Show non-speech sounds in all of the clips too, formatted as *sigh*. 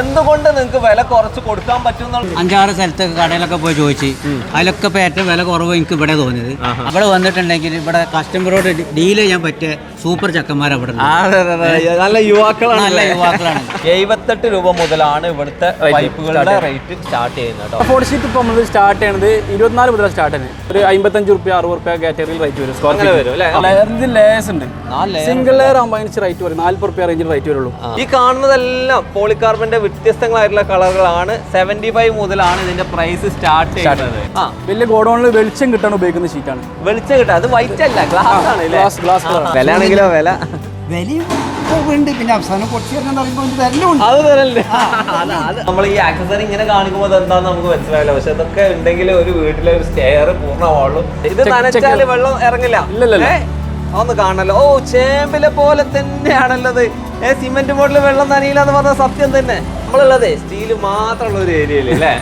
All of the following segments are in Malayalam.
എന്തുകൊണ്ട് നിങ്ങൾക്ക് വില കുറച്ച് കൊടുക്കാൻ പറ്റുന്ന അഞ്ചാറ് സ്ഥലത്തൊക്കെ കടയിലൊക്കെ പോയി ചോദിച്ചു. അതിലൊക്കെ ഇപ്പൊ ഏറ്റവും വില കുറവ് എനിക്ക് ഇവിടെ തോന്നിയത്. അവിടെ വന്നിട്ടുണ്ടെങ്കിൽ ഇവിടെ കസ്റ്റമറോട് ഡീൽ ചെയ്യാൻ പറ്റിയ സൂപ്പർ ചക്കന്മാർ അവിടെ. നല്ല യുവാക്കളാണ് നല്ല യുവാക്കളാണ്. എഴുപത്തെട്ട് രൂപ മുതലാണ് ഇവിടുത്തെ പൈപ്പുകളുടെ റേറ്റ് സ്റ്റാർട്ട് ചെയ്യുന്നത് ഫോർട്ട് ഷീറ്റ് ഇപ്പോൾ നമ്മൾ സ്റ്റാർട്ട് ചെയ്യണത് ഇരുപത്തിനാല് മുതൽ സ്റ്റാർട്ട് ചെയ്യുന്നത്. ഒരു അമ്പത്തഞ്ച് റുപ്യ അറുപത് റുപ്യ കാറ്റഗറിയിൽ റേറ്റ് വരും. അങ്ങനെ വരും ലേയേഴ്സ് ഉണ്ട്. നാല് സിംഗിൾ ലെയർ ആകുമ്പോൾ അതിന് റേറ്റ് വരും. നാല്പത് റുപ്യ റേഞ്ചിൽ റേറ്റ് വരുള്ളൂ. ഈ കാണുന്നതെല്ലാം പോളികാർബന്റെ വ്യത്യസ്തങ്ങളായിട്ടുള്ള കളറുകളാണ്. സെവന്റി ഫൈവ് മുതലാണ് ഇതിന്റെ പ്രൈസ് സ്റ്റാർട്ട് ചെയ്യുന്നത്. ആ. വലിയ ഗോഡൗണിൽ വെളിച്ചം കിട്ടാൻ ഉപയോഗിക്കുന്ന ഷീറ്റാണ് വെളിച്ചം കിട്ടാം അത് വൈറ്റ് അല്ല ഗ്ലാസ് ആണ് ഗ്ലാസ് ഗ്ലാസ് വില ആണെങ്കിലോ വില? ഉണ്ട് പിന്നെ അവസാനം കുറച്ച് നമ്മൾ ഈ ആക്സസറി ഇങ്ങനെ കാണിക്കുമ്പോൾ എന്താന്ന് നമുക്ക് മനസ്സിലാവില്ല. പക്ഷെ ഇതൊക്കെ ഉണ്ടെങ്കിൽ ഒരു വീട്ടിലെ ഒരു സ്റ്റെയർ പൂർണമാവുള്ളൂ. ഇത് നനച്ചാൽ വെള്ളം ഇറങ്ങില്ല. ഏ? ഒന്ന് കാണല്ലോ ഓ ചേമ്പിലെ പോലെ തന്നെയാണല്ലത് ഏ സിമെന്റ് മോഡൽ വെള്ളം നനയില്ല എന്ന് പറഞ്ഞ സത്യം തന്നെ. നമ്മളുള്ളത് സ്റ്റീൽ മാത്രമുള്ള ഒരു ഏരിയയിൽ അല്ലേ?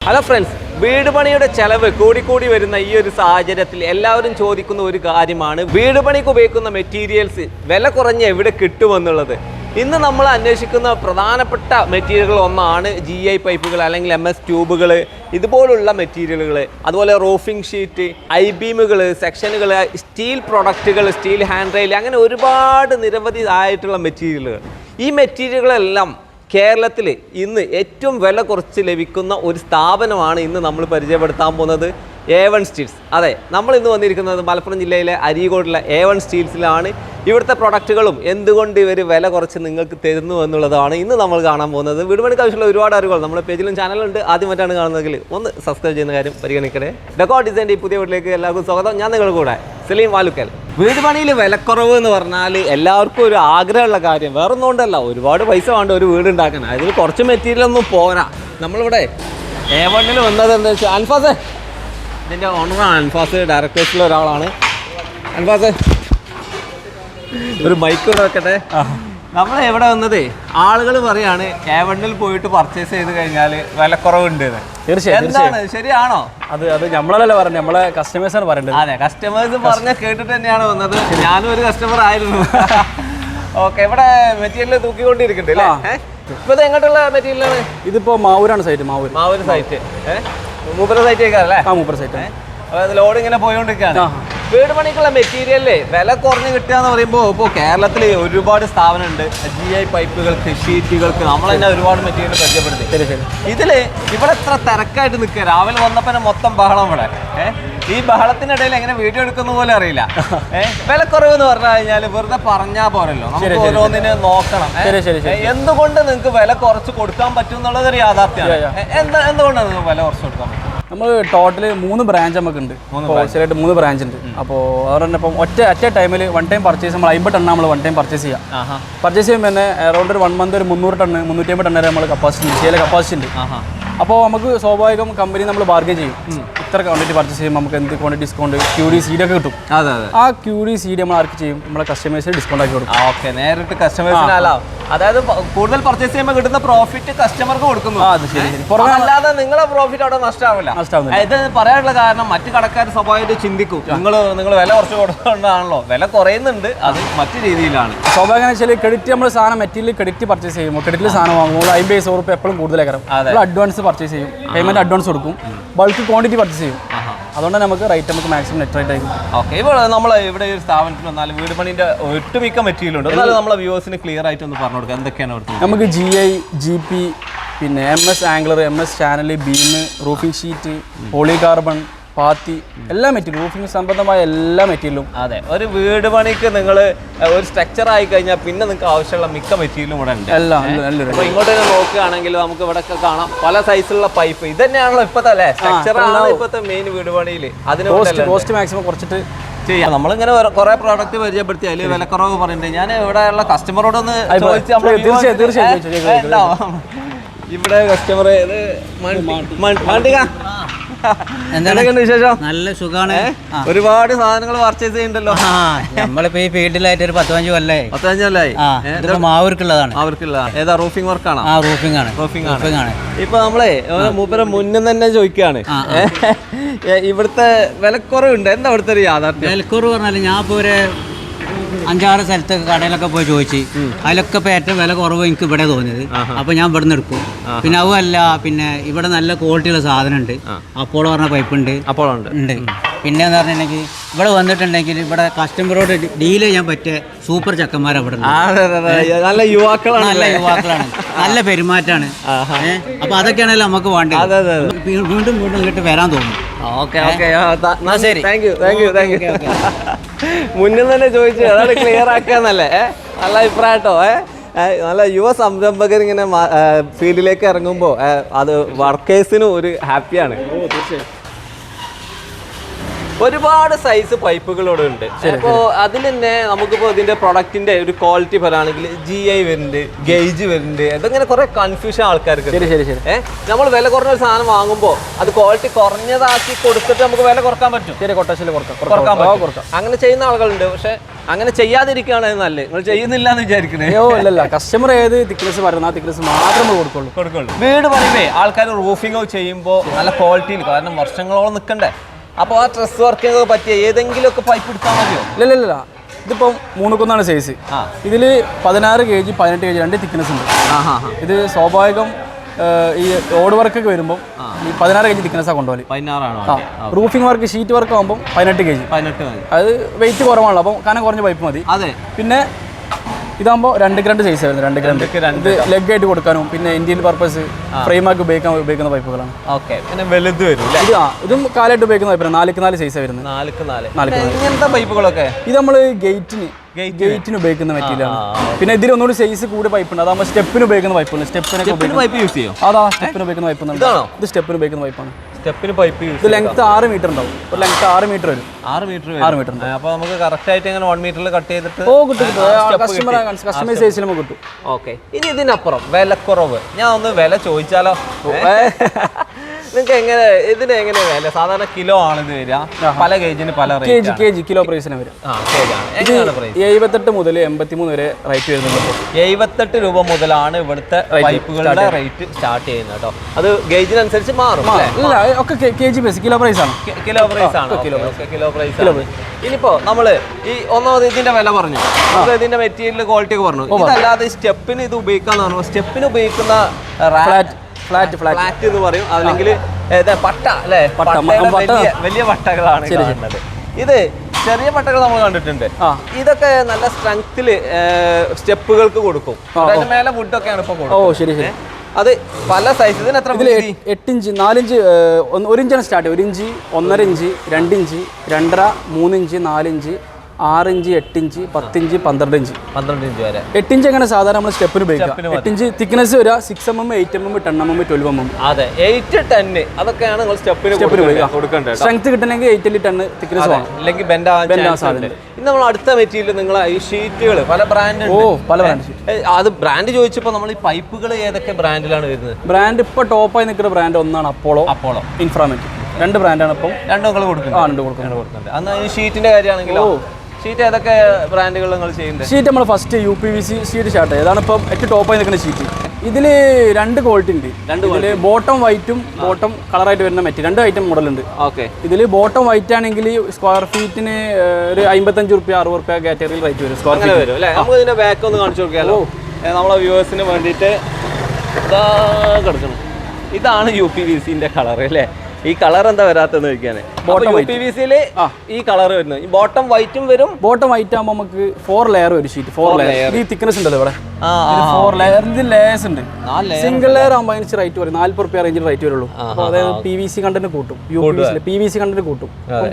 ഹലോ ഫ്രണ്ട്സ് വീട് പണിയുടെ ചെലവ് കൂടിക്കൂടി വരുന്ന ഈ ഒരു സാഹചര്യത്തിൽ എല്ലാവരും ചോദിക്കുന്ന ഒരു കാര്യമാണ് വീട് പണിക്ക് ഉപയോഗിക്കുന്ന മെറ്റീരിയൽസ് വില കുറഞ്ഞ് എവിടെ കിട്ടുമെന്നുള്ളത്. ഇന്ന് നമ്മൾ അന്വേഷിക്കുന്ന പ്രധാനപ്പെട്ട മെറ്റീരിയലുകൾ ഒന്നാണ് ജി ഐ പൈപ്പുകൾ അല്ലെങ്കിൽ എം എസ് ട്യൂബുകൾ ഇതുപോലുള്ള മെറ്റീരിയലുകൾ അതുപോലെ റൂഫിംഗ് ഷീറ്റ് ഐ ബീമുകൾ സെക്ഷനുകൾ സ്റ്റീൽ പ്രൊഡക്റ്റുകൾ സ്റ്റീൽ ഹാൻഡ് റെയിൽ അങ്ങനെ ഒരുപാട് നിരവധി ആയിട്ടുള്ള മെറ്റീരിയലുകൾ ഈ മെറ്റീരിയലുകളെല്ലാം കേരളത്തിൽ ഇന്ന് ഏറ്റവും വില കുറച്ച് ലഭിക്കുന്ന ഒരു സ്ഥാപനമാണ് ഇന്ന് നമ്മൾ പരിചയപ്പെടുത്താൻ പോകുന്നത്. എ വൺ സ്റ്റീൽസ് അതെ നമ്മൾ ഇന്ന് വന്നിരിക്കുന്നത് മലപ്പുറം ജില്ലയിലെ അരീകോടിലെ എ വൺ സ്റ്റീൽസിലാണ് ഇവിടുത്തെ പ്രൊഡക്റ്റുകളും എന്തുകൊണ്ട് ഇവർ വില കുറച്ച് നിങ്ങൾക്ക് തരുന്നു എന്നുള്ളതാണ് ഇന്ന് നമ്മൾ കാണാൻ പോകുന്നത്. വീടുപണിക്ക് ആവശ്യമുള്ള ഒരുപാട് അറിവുകൾ നമ്മുടെ പേജിലും ചാനലുണ്ട് ആദ്യമായിട്ടാണ് കാണുന്നതെങ്കിൽ ഒന്ന് സബ്സ്ക്രൈബ് ചെയ്യുന്ന കാര്യം പരിഗണിക്കണേ. ഡെക്കോ ഡിസൈന്റെ ഈ പുതിയ വീട്ടിലേക്ക് എല്ലാവർക്കും സ്വാഗതം. ഞാൻ നിങ്ങളുടെ കൂടെ സലീം വാലുക്കൽ. വീട് പണിയിൽ വിലക്കുറവ് എന്ന് പറഞ്ഞാൽ എല്ലാവർക്കും ഒരു ആഗ്രഹമുള്ള കാര്യം. വേറെ ഒന്നും കൊണ്ടല്ല ഒരുപാട് പൈസ വേണ്ട ഒരു വീട് ഉണ്ടാക്കാൻ. അതിൽ കുറച്ച് മെറ്റീരിയൽ ഒന്നും പോരാ. നമ്മളിവിടെ എ വണ്ണിൽ വന്നത് എന്താ വെച്ചാൽ അൻഫാസ് ഇതിന്റെ ഓണറാണ് അൻഫാസ് ഡയറക്ടേഴ്സിലെ ഒരാളാണ്. അൻഫാസ് ഒരു മൈക്ക് ഇവിടെ വെക്കട്ടെ. നമ്മൾ എവിടെ വന്നതേ? ആളുകൾ പറയാണ് കേവണ്ണിൽ പോയിട്ട് പർച്ചേസ് ചെയ്ത് കഴിഞ്ഞാൽ വിലക്കുറവുണ്ട്. തീർച്ചയായും ശരിയാണോ? അത് അത് നമ്മളല്ലേ പറഞ്ഞത്? നമ്മളെ കസ്റ്റമേഴ്സാണ് പറയുന്നത് അതെ കസ്റ്റമേഴ്സ് പറഞ്ഞ കേട്ടിട്ട് തന്നെയാണ് വന്നത്. ഞാനും ഒരു കസ്റ്റമർ ആയിരുന്നു. ഓക്കെ ഇവിടെ മെറ്റീരിയൽ ഏ? ഇപ്പൊ എങ്ങോട്ടുള്ള മെറ്റീരിയലാണ് ഇതിപ്പോ മാവൂരാണ് സൈറ്റ് മാവൂർ മാവൂർ സൈറ്റ് മൂപ്പര സൈറ്റ് അല്ലേ? ആ മൂപ്പർ സൈറ്റ് അതായത് ലോഡ് ഇങ്ങനെ പോയിക്കൊണ്ടിരിക്കുകയാണ് ആ. വീട് പണിക്കുള്ള മെറ്റീരിയലേ വില കുറഞ്ഞ് കിട്ടുക എന്ന് പറയുമ്പോൾ ഇപ്പോൾ കേരളത്തിൽ ഒരുപാട് സ്ഥാപനമുണ്ട്. ജി ഐ പൈപ്പുകൾക്ക് ഷീറ്റുകൾക്ക് നമ്മൾ തന്നെ ഒരുപാട് മെറ്റീരിയൽ പരിചയപ്പെടുത്തി. ഇതിൽ ഇവിടെ എത്ര തിരക്കായിട്ട് നിൽക്കുക. രാവിലെ വന്നപ്പോ തന്നെ മൊത്തം ബഹളം ഇവിടെ. ഏ? ഈ ബഹളത്തിനിടയിൽ എങ്ങനെ വീഡിയോ എടുക്കുന്ന പോലെ അറിയില്ല. *laughs* വിലക്കുറവ് എന്ന് പറഞ്ഞു കഴിഞ്ഞാൽ വെറുതെ പറഞ്ഞാൽ പോരല്ലോ. നമുക്ക് ഓരോന്നിനെ നോക്കണം. എന്തുകൊണ്ട് നിങ്ങൾക്ക് വില കുറച്ച് കൊടുക്കാൻ പറ്റും എന്നുള്ളത് ഒരു യാഥാർത്ഥ്യമാണ് എന്താ എന്തുകൊണ്ടാണ് നിങ്ങൾക്ക് വില കുറച്ച് കൊടുക്കാൻ പറ്റും നമ്മൾ ടോട്ടൽ മൂന്ന് ബ്രാഞ്ച് നമുക്ക് ഉണ്ട് ഹോൾസെയിലായിട്ട് മൂന്ന് ബ്രാഞ്ച് ഉണ്ട്. അപ്പോൾ അതുകൊണ്ട് തന്നെ ഇപ്പം ഒറ്റ അറ്റ ടൈമിൽ വൺ ടൈം പർച്ചേസ് നമ്മൾ അമ്പത് ടണ്ണ് നമ്മൾ വൺ ടൈം പർച്ചേസ് ചെയ്യാം. പർച്ചേസ് ചെയ്യുമ്പോൾ തന്നെ അറൗണ്ട് ഒരു വൺ മന്ത് ഒരു മുന്നൂറ് ടണ്ണ് മുന്നൂറ്റി അമ്പത് ടണ്ണ് വരെ നമ്മൾ കപ്പാസിറ്റി ഉണ്ട് കപ്പാസിറ്റി ഉണ്ട്. അപ്പോൾ നമുക്ക് സ്വാഭാവികം കമ്പനി നമ്മൾ ബാർഗൈൻ ചെയ്യും. ഇത്ര ക്വാണ്ടിറ്റി പർച്ചേസ് ചെയ്യുമ്പോൾ നമുക്ക് എന്ത് quantity discount Q D seed ഒക്കെ കിട്ടും. അതെ അതെ. ആ ക്യൂ ഡി സീഡ് നമ്മൾ ആർക്ക് ചെയ്യും? നമ്മളെ കസ്റ്റമേഴ്സിന് ഡിസ്കൗണ്ട് ആക്കി കൊടുക്കും. ഓക്കെ നേരിട്ട് കസ്റ്റമേഴ്സിനല്ല അതായത് കൂടുതൽ പർച്ചേസ് ചെയ്യുമ്പോൾ കിട്ടുന്ന പ്രോഫിറ്റ് കസ്റ്റമർക്ക് കൊടുക്കുന്നു. അത് ശരി അല്ലാതെ നിങ്ങളെ പ്രോഫിറ്റ് അവിടെ നഷ്ടമാവില്ല നഷ്ടമാവുന്നില്ല. ഇത് പറയാനുള്ള കാരണം മറ്റു കടക്കാർ സ്വാഭാവികമായിട്ട് ചിന്തിക്കും. നിങ്ങൾ നിങ്ങൾ വില കുറച്ച് കൊടുക്കുന്നതാണല്ലോ. വില കുറയുന്നുണ്ട് അത് മറ്റു രീതിയിലാണ്. സ്വാഭാവികം വെച്ചാൽ ക്രെഡിറ്റ് നമ്മൾ സാധനം മെറ്റീരിയൽ ക്രെഡിറ്റ് പർച്ചേസ് ചെയ്യുമ്പോൾ ക്രെഡിറ്റിൽ സാധനം വാങ്ങുമ്പോൾ അമ്പത് പൈസ റുപ്യ എപ്പോഴും കൂടുതലേക്കാരം നമ്മൾ അഡ്വാൻസ് പർച്ചേസ് ചെയ്യും. പേയ്മെന്റ് അഡ്വാൻസ് കൊടുക്കും. ബൾക്ക് ക്വാണ്ടിറ്റി പർച്ചേസ് ചെയ്യും. അതുകൊണ്ട് നമുക്ക് റേറ്റ് നമുക്ക് മാക്സിമം നെറ്റ് റേറ്റ് ആയിരിക്കും. ഓക്കെ ഇപ്പോൾ നമ്മൾ ഇവിടെ ഒരു സ്ഥാപനത്തിൽ വന്നാലും വീട് പണിന്റെ ഒട്ടുമിക്ക മെറ്റീരിയൽ ഉണ്ട്. എന്നാലും നമ്മളെ വ്യൂവേഴ്സിന് ക്ലിയർ ആയിട്ട് ഒന്ന് പറഞ്ഞു കൊടുക്കുക എന്തൊക്കെയാണ് അവിടുത്തെ നമുക്ക് ജി ഐ ജി പി പിന്നെ M S angler M S channel beam roofing sheet polycarbon പാത്തി എല്ലാ മെറ്റീരിയലും റൂഫിംഗ് സംബന്ധമായ എല്ലാ മെറ്റീരിയലും അതെ ഒരു വീട് പണിക്ക് നിങ്ങൾ ഒരു സ്ട്രക്ചർ ആയി കഴിഞ്ഞാൽ പിന്നെ നിങ്ങൾക്ക് ആവശ്യമുള്ള മിക്ക മെറ്റീരിയലും ഇവിടെ ഉണ്ട്. എല്ലാം അപ്പൊ ഇങ്ങോട്ട് തന്നെ നോക്കുകയാണെങ്കിൽ നമുക്ക് ഇവിടെ കാണാം. പല സൈസിലുള്ള പൈപ്പ് ഇത് തന്നെയാണല്ലോ അല്ലേ? ആണ് ഇപ്പത്തെ മെയിൻ വീട് പണിയിൽ അതിന് കോസ്റ്റ് മാക്സിമം കുറച്ചിട്ട് ചെയ്യാം. നമ്മളിങ്ങനെ കുറെ പ്രോഡക്റ്റ് പരിചയപ്പെടുത്തി അതിൽ വിലക്കുറവ് പറയുന്നുണ്ട്. ഞാൻ ഇവിടെയുള്ള കസ്റ്റമറോടൊന്ന് തീർച്ചയായും. ഇവിടെ കസ്റ്റമർ ഇത് മണ്ടി- മണ്ടി- മണ്ടിക എന്തൊക്കെയുണ്ട് വിശേഷം? നല്ല സുഖാണ്. ഒരുപാട് സാധനങ്ങൾ പർച്ചേസ് ചെയ്യുന്നുണ്ടല്ലോ ആ നമ്മളിപ്പോ ഈ ഫീൽഡിലായിട്ട് ഒരു പത്ത് പതിനഞ്ച് കൊല്ലായി. പത്തഞ്ചല്ലായി ആ മാവർക്കുള്ളതാണ്. അവർക്കുള്ള ഏതാ റൂഫിംഗ് വർക്കാണ് ആ റൂഫിംഗ് ആണ്. റൂഫിംഗ് റൂഫിംഗ് ആണ്. ഇപ്പൊ നമ്മളെ മൂപ്പരെ മുന്നിൽ തന്നെ ചോദിക്കുകയാണ്. ഇവിടുത്തെ വിലക്കുറവുണ്ട്. എന്താ ഇവിടുത്തെ ഒരു യാഥാർത്ഥ്യം? വിലക്കുറവ് പറഞ്ഞാൽ ഞാൻ ഇപ്പൊ ഒരു അഞ്ചാറ് സ്ഥലത്തൊക്കെ കടയിലൊക്കെ പോയി ചോദിച്ചു അതിലൊക്കെ ഇപ്പോൾ ഏറ്റവും വില കുറവ് എനിക്ക് ഇവിടെ തോന്നിയത്. അപ്പോൾ ഞാൻ ഇവിടെ നിന്ന് എടുക്കും പിന്നെ അതുമല്ല പിന്നെ ഇവിടെ നല്ല ക്വാളിറ്റിയുള്ള സാധനം ഉണ്ട് അപ്പോളോ പറഞ്ഞ പൈപ്പ് ഉണ്ട്. അപ്പോൾ ഉണ്ട്. ഉണ്ട്. പിന്നെ എന്ന് പറഞ്ഞിട്ടുണ്ടെങ്കിൽ ഇവിടെ വന്നിട്ടുണ്ടെങ്കിൽ ഇവിടെ കസ്റ്റമറോട് ഡീൽ ചെയ്യാൻ പറ്റിയ സൂപ്പർ ചക്കന്മാർ അവിടെ. നല്ല യുവാക്കളാണ് നല്ല യുവാക്കളാണ്. നല്ല പെരുമാറ്റമാണ്? അപ്പൊ അതൊക്കെയാണല്ലോ നമുക്ക്. വേണ്ടത്. വീണ്ടും വീണ്ടും ഇങ്ങോട്ട് വരാൻ തോന്നും ഓക്കെ ഓക്കെ. ശരി. Thank you thank you thank you മുന്നിൽ തന്നെ ചോദിച്ചു അതാണ് ക്ലിയർ ആക്കാന്നല്ലേ? നല്ല അഭിപ്രായട്ടോ ഏ. നല്ല യുവ സംരംഭകർ ഇങ്ങനെ ഫീൽഡിലേക്ക് ഇറങ്ങുമ്പോൾ അത് വർക്കേഴ്സിനും ഒരു ഹാപ്പിയാണ് ഒരുപാട് സൈസ് പൈപ്പുകളോട് ഉണ്ട്. അപ്പോൾ അതിൽ തന്നെ നമുക്കിപ്പോൾ ഇതിന്റെ പ്രൊഡക്റ്റിന്റെ ഒരു ക്വാളിറ്റി പറയുകയാണെങ്കിൽ ജി ഐ വരുന്നുണ്ട് ഗേജ് വരുന്നുണ്ട്. അതങ്ങനെ കുറെ കൺഫ്യൂഷൻ ആൾക്കാർക്ക് ശരി ശരി ശരി. ഏഹ് നമ്മൾ വില കുറഞ്ഞ ഒരു സാധനം വാങ്ങുമ്പോൾ അത് ക്വാളിറ്റി കുറഞ്ഞതാക്കി കൊടുത്തിട്ട് നമുക്ക് വില കുറയ്ക്കാൻ പറ്റും. ശരി കൊട്ടേഷനിൽ കുറക്കാം കുറയ്ക്കാൻ പറ്റും. അങ്ങനെ ചെയ്യുന്ന ആളുകളുണ്ട്. പക്ഷെ അങ്ങനെ ചെയ്യാതിരിക്കുകയാണ് നല്ലത്. നിങ്ങൾ ചെയ്യുന്നില്ല എന്ന് വിചാരിക്കണേ ഇല്ലല്ല. കസ്റ്റമർ ഏത് തിക്നസ് പറയുന്ന ആ തിക്നസ് മാത്രമേ കൊടുക്കുള്ളൂ. കൊടുക്കുള്ളൂ. വീട് പറയുമ്പോൾ ആൾക്കാർ റൂഫിംഗ് ചെയ്യുമ്പോൾ നല്ല ക്വാളിറ്റിയിൽ കാരണം വർഷങ്ങളോളം നിൽക്കണ്ടേ അപ്പോൾ ആ ഡ്രസ് വർക്കിംഗ് പറ്റിയ ഏതെങ്കിലുമൊക്കെ പൈപ്പ് എടുത്താൽ മതിയോ? ഇല്ല ഇല്ല ഇല്ല. ഇതിപ്പം മൂന്ന് കുന്നാണ് സൈസ്. ഇതിൽ പതിനാറ് കെ ജി പതിനെട്ട് കെ ജി രണ്ട് തിക്നെസ് ഉണ്ട്. ഇത് സ്വാഭാവികം ഈ ഓട് വർക്കൊക്കെ വരുമ്പോൾ ഈ പതിനാറ് കെ ജി തിക്നെസ്സാണ് കൊണ്ടുപോകൽ. പതിനാറാണ്? റൂഫിംഗ് വർക്ക് ഷീറ്റ് വർക്ക് ആകുമ്പോൾ പതിനെട്ട് കെ ജി പതിനെട്ട് അത് വെയിറ്റ് കുറവാണല്ലോ അപ്പോൾ കനം കുറഞ്ഞ പൈപ്പ് മതി. അതെ. പിന്നെ ഇതാകുമ്പോൾ രണ്ട് ഗ്രണ്ട് സൈസ് ആയിരുന്നു രണ്ട് ഗ്രണ്ട് രണ്ട് ഇത് ലെഗ് ആയിട്ട് കൊടുക്കാനും പിന്നെ ഇന്ത്യൻ പർപ്പസ് ഫ്രെയിമാക്കി ഉപയോഗിക്കാൻ ഉപയോഗിക്കുന്ന പൈപ്പുകളാണ് ഓക്കെ പിന്നെ വലുത് വരും ഇത് ആ ഇതും കാലായിട്ട് ഉപയോഗിക്കുന്ന പൈപ്പാണ് നാലിക്ക് നാല് സൈസ് വരുന്നത് നാലുക്ക് നാല്. നാലുക്ക് ഇങ്ങനത്തെ പൈപ്പുകളൊക്കെ ഇത് നമ്മൾ ഗേറ്റിന് ഗേറ്റിന് ഉപയോഗിക്കുന്ന മെറ്റീരിയലാണ് പിന്നെ ഇതിൽ ഒന്നുകൂടി സൈസ് കൂടി പൈപ്പ് ഉണ്ട് അതാകുമ്പോൾ സ്റ്റെപ്പിന് ഉപയോഗിക്കുന്ന പൈപ്പുണ്ട് സ്റ്റെപ്പിനൊക്കെ സ്റ്റെപ്പിന് പൈപ്പ് യൂസ് ചെയ്യോ? അതാ സ്റ്റെപ്പിന് ഉപയോഗിക്കുന്ന പൈപ്പ്? ഇത് സ്റ്റെപ്പിന് ഉപയോഗിക്കുന്ന പൈപ്പാണ് സ്റ്റെപ്പിന് പൈപ്പ് യൂസ് ലെങ്ത് ആറ് മീറ്റർ ഉണ്ടാവും. ഒരു ലെങ്ത് ആറ് മീറ്റർ വരും. ആറ് മീറ്റർ ആറ് മീറ്റർ ഉണ്ട് അപ്പൊ നമുക്ക് കറക്റ്റ് ആയിട്ട് ഇങ്ങനെ വൺ മീറ്ററിൽ കട്ട് ചെയ്തിട്ട് ഓ കിട്ടും കസ്റ്റമർ കസ്റ്റമൈസ് സൈസിൽ നമുക്ക് കിട്ടും. ഓക്കെ ഇനി ഇതിനപ്പുറം വിലക്കുറവ്. ഞാൻ ഒന്ന് വില ചോദിച്ചാലോ? നിങ്ങൾക്ക് എങ്ങനെ ഇതിന് എങ്ങനെ വില? സാധാരണ കിലോ ആണ് ഇത് വരിക. പല ഗേജിന് പല K G K G kilo പ്രൈസിന് വരും. ആ കേജാണ് എങ്ങനെയാണ് പ്രൈസ് എഴുപത്തെട്ട് മുതൽ എൺപത്തിമൂന്ന് വരെ റേറ്റ് വരുന്നുണ്ട് എഴുപത്തെട്ട് രൂപ മുതലാണ് ഇവിടുത്തെ പൈപ്പുകളുടെ റേറ്റ് സ്റ്റാർട്ട് ചെയ്യുന്നത്. കേട്ടോ. അത് ഗേജിനനുസരിച്ച് മാറും അല്ലേ? ഇല്ല ഒക്കെ K G price kilo price ആണ്. കി- കിലോ പ്രൈസ് ആണ്. കിലോ കിലോ പ്രൈസ് ആണ്. ഇനിയിപ്പോ നമ്മൾ ഈ ഒന്നാമത് ഇതിന്റെ വില പറഞ്ഞു. നമുക്ക് ഇതിന്റെ മെറ്റീരിയൽ ക്വാളിറ്റി ഒക്കെ പറഞ്ഞു. ഇതല്ലാതെ സ്റ്റെപ്പിന് ഇത് ഉപയോഗിക്കാന്ന് പറഞ്ഞു. സ്റ്റെപ്പിന് ഉപയോഗിക്കുന്ന ഫ്ലാറ്റ് ഫ്ലാറ്റ് ഫ്ലാറ്റ്. എന്ന് പറയും. അല്ലെങ്കിൽ പട്ട അല്ലേ? പട്ട. വലിയ പട്ടകളാണ് കാണുന്നത്. ഇത് ചെറിയ പട്ടകൾ നമ്മൾ കണ്ടിട്ടുണ്ട്. ഇതൊക്കെ നല്ല സ്ട്രെങ്ത്തിൽ സ്റ്റെപ്പുകൾക്ക് കൊടുക്കും. മേലെ വുഡൊക്കെയാണ് ഇപ്പൊ ഓ ശരി ശരി. അത് പല സൈസ് ഇതിന് എത്ര? എട്ട് ഇഞ്ച് നാലിഞ്ച് ഒരു ഇഞ്ചാണ് സ്റ്റാർട്ട് ഒരു ഇഞ്ച് ഒന്നര ഇഞ്ച് രണ്ട് ഇഞ്ച് രണ്ടര മൂന്നിഞ്ച് നാലിഞ്ച് ആറ് ഇഞ്ച് എട്ട് ഇഞ്ച് പത്ത് ഇഞ്ച് പന്ത്രണ്ട് ഇഞ്ച് പന്ത്രണ്ട് ഇഞ്ച് വരെ. എട്ട് ഇഞ്ച് എങ്ങനെ സാധാരണ നമ്മൾ സ്റ്റെപ്പിന് ഉപയോഗിക്കാം എട്ട് ഇഞ്ച് തിക്നെസ് വരിക six M M eight M M ten M M twelve M M അതെ എയ്റ്റ് ടെൻ അതൊക്കെയാണ് നിങ്ങൾ സ്റ്റെപ്പിന് സ്റ്റെപ്പിന് സ്ട്രെങ്ത് കിട്ടണമെങ്കിൽ എയ്റ്റ് എല്ലി ടെൻ തിക്നെസ് വേണം. അല്ലെങ്കിൽ ബെൻഡ് ഇന്ന് നമ്മൾ അടുത്ത മെറ്റീരിയൽ നിങ്ങൾ ഈ ഷീറ്റുകൾ പല ബ്രാൻഡ് ഓ പല ബ്രാൻഡ് അത് ബ്രാൻഡ് ചോദിച്ചപ്പോൾ നമ്മൾ ഈ പൈപ്പുകൾ ഏതൊക്കെ ബ്രാൻഡിലാണ് വരുന്നത്? ബ്രാൻഡ് ഇപ്പോൾ ടോപ്പായി നിൽക്കുന്ന ബ്രാൻഡ് ഒന്നാണ് അപ്പോളോ അപ്പോളോ ഇൻഫ്രാമെറ്റ് രണ്ട് ബ്രാൻഡാണ് ഇപ്പം. രണ്ടും കൊടുക്കുന്നത് ആ രണ്ട് കൊടുക്കുന്നത് കൊടുക്കുന്നുണ്ട്. അന്ന് ഈ ഷീറ്റിന്റെ കാര്യമാണെങ്കിലോ? ഷീറ്റ് ഏതൊക്കെ ബ്രാൻഡുകൾ നിങ്ങൾ ചെയ്യുന്നത് ഷീറ്റ് നമ്മൾ first U P V C sheet shirt ചെയ്തതാണ് ഇപ്പം ഏറ്റവും ടോപ്പായി നിൽക്കുന്ന ഷീറ്റ്. ഇതിൽ രണ്ട് ക്വാളിറ്റി ഉണ്ട്. രണ്ട് ഇതിൽ ബോട്ടം വൈറ്റും ബോട്ടം കളറായിട്ട് വരുന്ന മെറ്റീരിയൽ രണ്ട് ഐറ്റം മോഡൽ ഉണ്ട്. ഓക്കെ ഇതിൽ ബോട്ടം വൈറ്റ് ആണെങ്കിൽ സ്ക്വയർ ഫീറ്റിന് ഒരു അമ്പത്തഞ്ച് റുപ്യ അറുപത് റുപ്യ കാറ്റഗറിയിൽ റേറ്റ് വരും സ്ക്വയർ ഫീറ്റ് വരും അല്ലേ? നമുക്ക് ഇതിന്റെ ബാക്ക് ഒന്ന് കാണിച്ചു നോക്കിയാലോ. നമ്മളെ വ്യൂവേഴ്സിന് വേണ്ടിയിട്ട് കിടക്കണം. ഇതാണ് യു പി വി സിന്റെ കളർ അല്ലേ? ഈ കളർ എന്താ വരാത്തെന്ന് ചോദിക്കാൻ ബോട്ടം പി വി ഈ കളർ വരുന്നത്. ഈ ബോട്ടം വൈറ്റും വരും. ബോട്ടം വൈറ്റ് ആകുമ്പോൾ നമുക്ക് ഫോർ ലെയർ ഒരു ഷീറ്റ് ഫോർ ലെയർ ഈ തിക്നെസ് ഉണ്ടല്ലോ ഇവിടെ. ഫോർ ലെയർ ഇത് ലെയേഴ്സ് ഉണ്ട്. നാല് സിംഗിൾ ലെയർ ആകുമ്പോൾ അതിന് റേറ്റ് വരും. നാല്പത് റുപ്യ റേഞ്ചിൽ റേറ്റ് വരുള്ളൂ. അപ്പോൾ അതായത് പി വി സി കണ്ടന്റ് കൂട്ടും. U P V P V C content കൂട്ടും.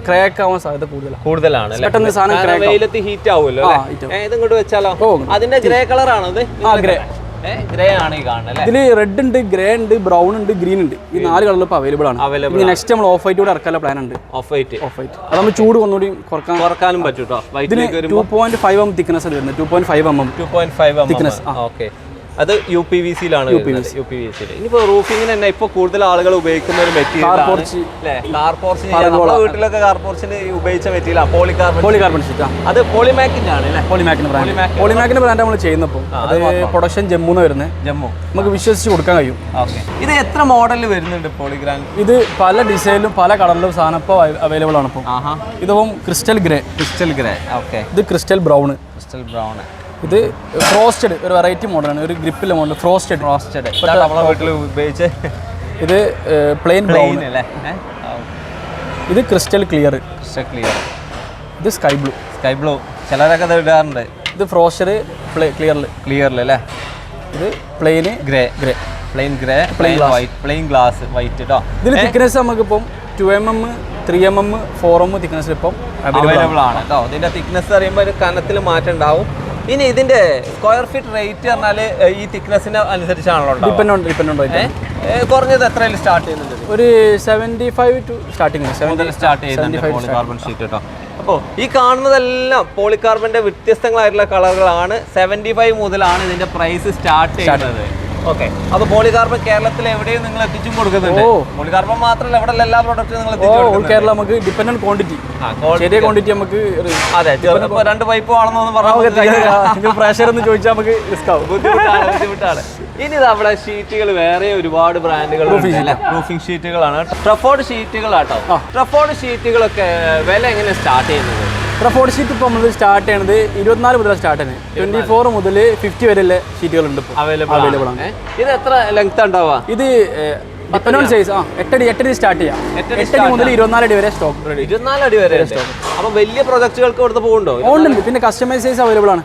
ക്രാക്ക് ആവാൻ സാധ്യത കൂടുതലാണ് കൂടുതലാണ്? പെട്ടെന്ന് സാധനം വെയിലത്ത് ഹീറ്റ് ആവുമല്ലോ ഇതും വെച്ചാലോ? അതിന്റെ ഗ്രേ കളർ ആണോ ആ ഗ്രേ ആണ് ഇതിൽ റെഡ് ഉണ്ട് ഗ്രേ ഉണ്ട് ബ്രൗൺ ഉണ്ട് ഗ്രീൻ ഉണ്ട്. ഈ നാല് കളറിൽ ഇപ്പോൾ അവൈലബിൾ ആണ്. ഇനി നെക്സ്റ്റ് നമ്മൾ ഓഫ് വൈറ്റ് കൂടെ ഇറക്കാനുള്ള പ്ലാൻ ഉണ്ട്. ഓഫ് വൈറ്റ് ഓഫ് വൈറ്റ് അത് നമ്മൾ ചൂട് ഒന്നുകൂടി കുറയ്ക്കാൻ കുറക്കാനും പറ്റും കേട്ടോ ഇതിന് വൈറ്റിലേക്ക് two point five M thickness വരുന്നത്? Two point five M M two point five Thickness, ആ. ഓക്കെ അത് യു പി വി സിയിലാണ് യു പി വി സിയിൽ ഇനിയിപ്പോ റൂഫിങ്ങിന് തന്നെ ഇപ്പൊ കൂടുതൽ ആളുകൾ ഉപയോഗിക്കുന്ന ഒരു മെറ്റീരിയൽ നമ്മുടെ വീട്ടിലൊക്കെ കാർ പോർച്ചിന് ഉപയോഗിച്ച മെറ്റീരിയൽ പോളികാർബൺ പോളികാർബൺ ഷീറ്റ് അത് പോളിമാക്കിന്റെ ആണ് അല്ലേ ബ്രാൻഡ്. ബ്രാൻഡ് നമ്മൾ ചെയ്യുന്നപ്പോൾ അത് പ്രൊഡക്ഷൻ ജമ്മുന്ന് വരുന്നത് ജമ്മു. നമുക്ക് വിശ്വസിച്ച് കൊടുക്കാൻ കഴിയും. ഓക്കെ. ഇത് എത്ര മോഡൽ വരുന്നുണ്ട് പോളിഗ്രാൻ ഇത് പല ഡിസൈനിലും പല കളറിലും സാധനം ഇപ്പോൾ അവൈലബിൾ ആണ് ഇപ്പോൾ ഇതിപ്പം crystal grey crystal grey okay. ഇത് ക്രിസ്റ്റൽ ബ്രൗൺ ക്രിസ്റ്റൽ ബ്രൗൺ ഇത് ഫ്രോസ്റ്റഡ് ഒരു വെറൈറ്റി മോഡലാണ്. ഒരു ഗ്രിപ്പിലെ മോഡൽ ഫ്രോസ്റ്റഡ് ഫ്രോസ്റ്റഡ് നമ്മളെ വീട്ടിൽ ഉപയോഗിച്ച് ഇത് പ്ലെയിൻ ബ്രൗൺ അല്ലേ? ഇത് ക്രിസ്റ്റൽ ക്ലിയർ ക്രിസ്റ്റൽ ക്ലിയർ ഇത് സ്കൈ ബ്ലൂ സ്കൈ ബ്ലൂ ചിലരൊക്കെ അത് ഇടാറുണ്ട്. ഇത് ഫ്രോസ്റ്റഡ് ക്ലിയറിൽ ക്ലിയറിൽ അല്ലേ? ഇത് പ്ലെയിന് grey grey plain grey plain white plain glass white കേട്ടോ ഇതിൽ തിക്നെസ് നമുക്കിപ്പം two M M three M M four M thickness ഇപ്പം അവൈലബിൾ ആണ്. കേട്ടോ ഇതിന്റെ തിക്നെസ് അറിയുമ്പോൾ ഒരു കനത്തിൽ മാറ്റം ഉണ്ടാവും. ഇനി ഇതിന്റെ സ്ക്വയർ ഫീറ്റ് റേറ്റ് പറഞ്ഞാൽ ഈ തിക്നെസ്സിന് അനുസരിച്ചാണല്ലോ. ഡിപ്പെൻഡ് ഉണ്ട് ഡിപ്പെൻഡ് ഉണ്ട് കുറഞ്ഞത് എത്രയിൽ സ്റ്റാർട്ട് ചെയ്യുന്നുണ്ട് ഒരു seventy five two starting start ചെയ്യുന്നുണ്ട് കാർബൺ ഷീറ്റ് കേട്ടോ. അപ്പോൾ ഈ കാണുന്നതെല്ലാം പോളികാർബന്റെ വ്യത്യസ്തങ്ങളായിട്ടുള്ള കളറുകളാണ് സെവന്റി ഫൈവ് മുതലാണ് ഇതിന്റെ പ്രൈസ് സ്റ്റാർട്ട് ചെയ്യുന്നത്. ഓക്കെ. അപ്പോൾ പോളികാർബൺ കേരളത്തിൽ എവിടെയും നിങ്ങൾ എത്തിച്ചും കൊടുക്കുന്നുണ്ട്. പോളികാർബൺ മാത്രമല്ല ഇവിടെ എല്ലാ പ്രോഡക്റ്റും നിങ്ങൾ കേരള നമുക്ക് ഡിപെൻഡന്റ് ക്വാണ്ടിറ്റി ചെറിയ ക്വാണ്ടിറ്റി നമുക്ക് അതെ ചെറുപ്പോ രണ്ട് പൈപ്പ് ആണെന്നൊന്നും പറഞ്ഞാൽ പ്രഷർ എന്ന് ചോദിച്ചാൽ നമുക്ക് റിസ്ക് ആവും. ബുദ്ധിമുട്ടാണ് ബുദ്ധിമുട്ടാണ്. ഇനി നമ്മുടെ ഷീറ്റുകൾ വേറെ ഒരുപാട് ബ്രാൻഡുകൾ റൂഫിംഗ് ഷീറ്റുകളാണ് ട്രഫോർഡ് ഷീറ്റുകളാട്ടോ ട്രഫോർഡ് ഷീറ്റുകളൊക്കെ വില എങ്ങനെ സ്റ്റാർട്ട് ചെയ്യുന്നത്? ഫോർട്ട് ഷീറ്റ് ഇപ്പോൾ നമ്മൾ സ്റ്റാർട്ട് ചെയ്യണത്? ഇരുപത്തിനാല് മുതൽ സ്റ്റാർട്ട് ചെയ്യുന്നത് ട്വന്റി ഫോർ മുതൽ ഫിഫ്റ്റി വരെയുള്ള ഷീറ്റുകളുണ്ട് അവൈലബിൾ അവൈലബിൾ ആണ്. ഇത് എത്ര ലെങ്ത് ഉണ്ടാവുക? ഇത് ഡിപ്പെൻഡ് സൈസ് ആ എട്ടടി എട്ടടി സ്റ്റാർട്ട് ചെയ്യാം. എട്ടടി മുതൽ ഇരുപത്തിനാല് അടി വരെ സ്റ്റോക്ക് ഇരുപത്തിനാല് അടി വരെ സ്റ്റോക്ക് അപ്പൊ വലിയ പ്രൊജക്റ്റുകൾക്ക് ഇവിടുത്തെ പോകുന്നുണ്ടോ ഉണ്ട് പിന്നെ കസ്റ്റമൈസ് സൈസ് അവൈലബിൾ ആണ്.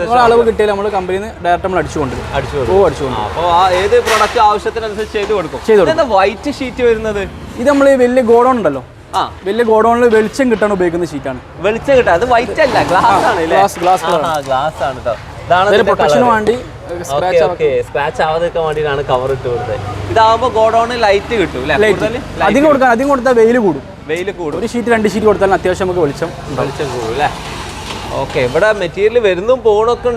നമ്മൾ അളവ് കിട്ടിയാൽ നമ്മൾ കമ്പനിയിൽ നിന്ന് ഡയറക്റ്റ് നമ്മൾ അടിച്ചു കൊണ്ടുവരും. അടിച്ചു ഓ അടിച്ചു അപ്പോൾ ഏത് പ്രൊഡക്റ്റ് ആവശ്യത്തിനനുസരിച്ച് ചെയ്ത് കൊടുക്കും? ചെയ്ത് കൊടുക്കും. വൈറ്റ് ഷീറ്റ് വരുന്നത്? ഇത് നമ്മൾ വലിയ ഗോഡൗൺ ഉണ്ടല്ലോ. ആ വലിയ ഗോഡൗണിൽ വെളിച്ചം കിട്ടാൻ ഉപയോഗിക്കുന്ന ഷീറ്റാണ് വെളിച്ചം കിട്ടാൻ അത് വൈറ്റ് അല്ല ഗ്ലാസ് ആണ് ഗ്ലാസ് ഗ്ലാസ് ഗ്ലാസ് ആണ് കേട്ടോ ഇതാണ് പ്രൊട്ടക്ഷന് വേണ്ടി സ്ക്രാച്ച് ആവാതിരിക്കാൻ വേണ്ടിയിട്ടാണ് കവർ ഇട്ട് കൊടുത്തത്. ഇതാവുമ്പോൾ ഗോഡൗണിൽ ലൈറ്റ് കിട്ടും അധികം കൊടുക്കാൻ അധികം കൊടുത്താൽ വെയിൽ കൂടും. വെയിൽ കൂടും. ഒരു ഷീറ്റ് രണ്ട് ഷീറ്റ് കൊടുത്താൽ അത്യാവശ്യം നമുക്ക് വെളിച്ചം വെളിച്ചം കൂടും അല്ലേ? ഓക്കെ ഇവിടെ മെറ്റീരിയൽ വരുന്നും പോണൊക്കെ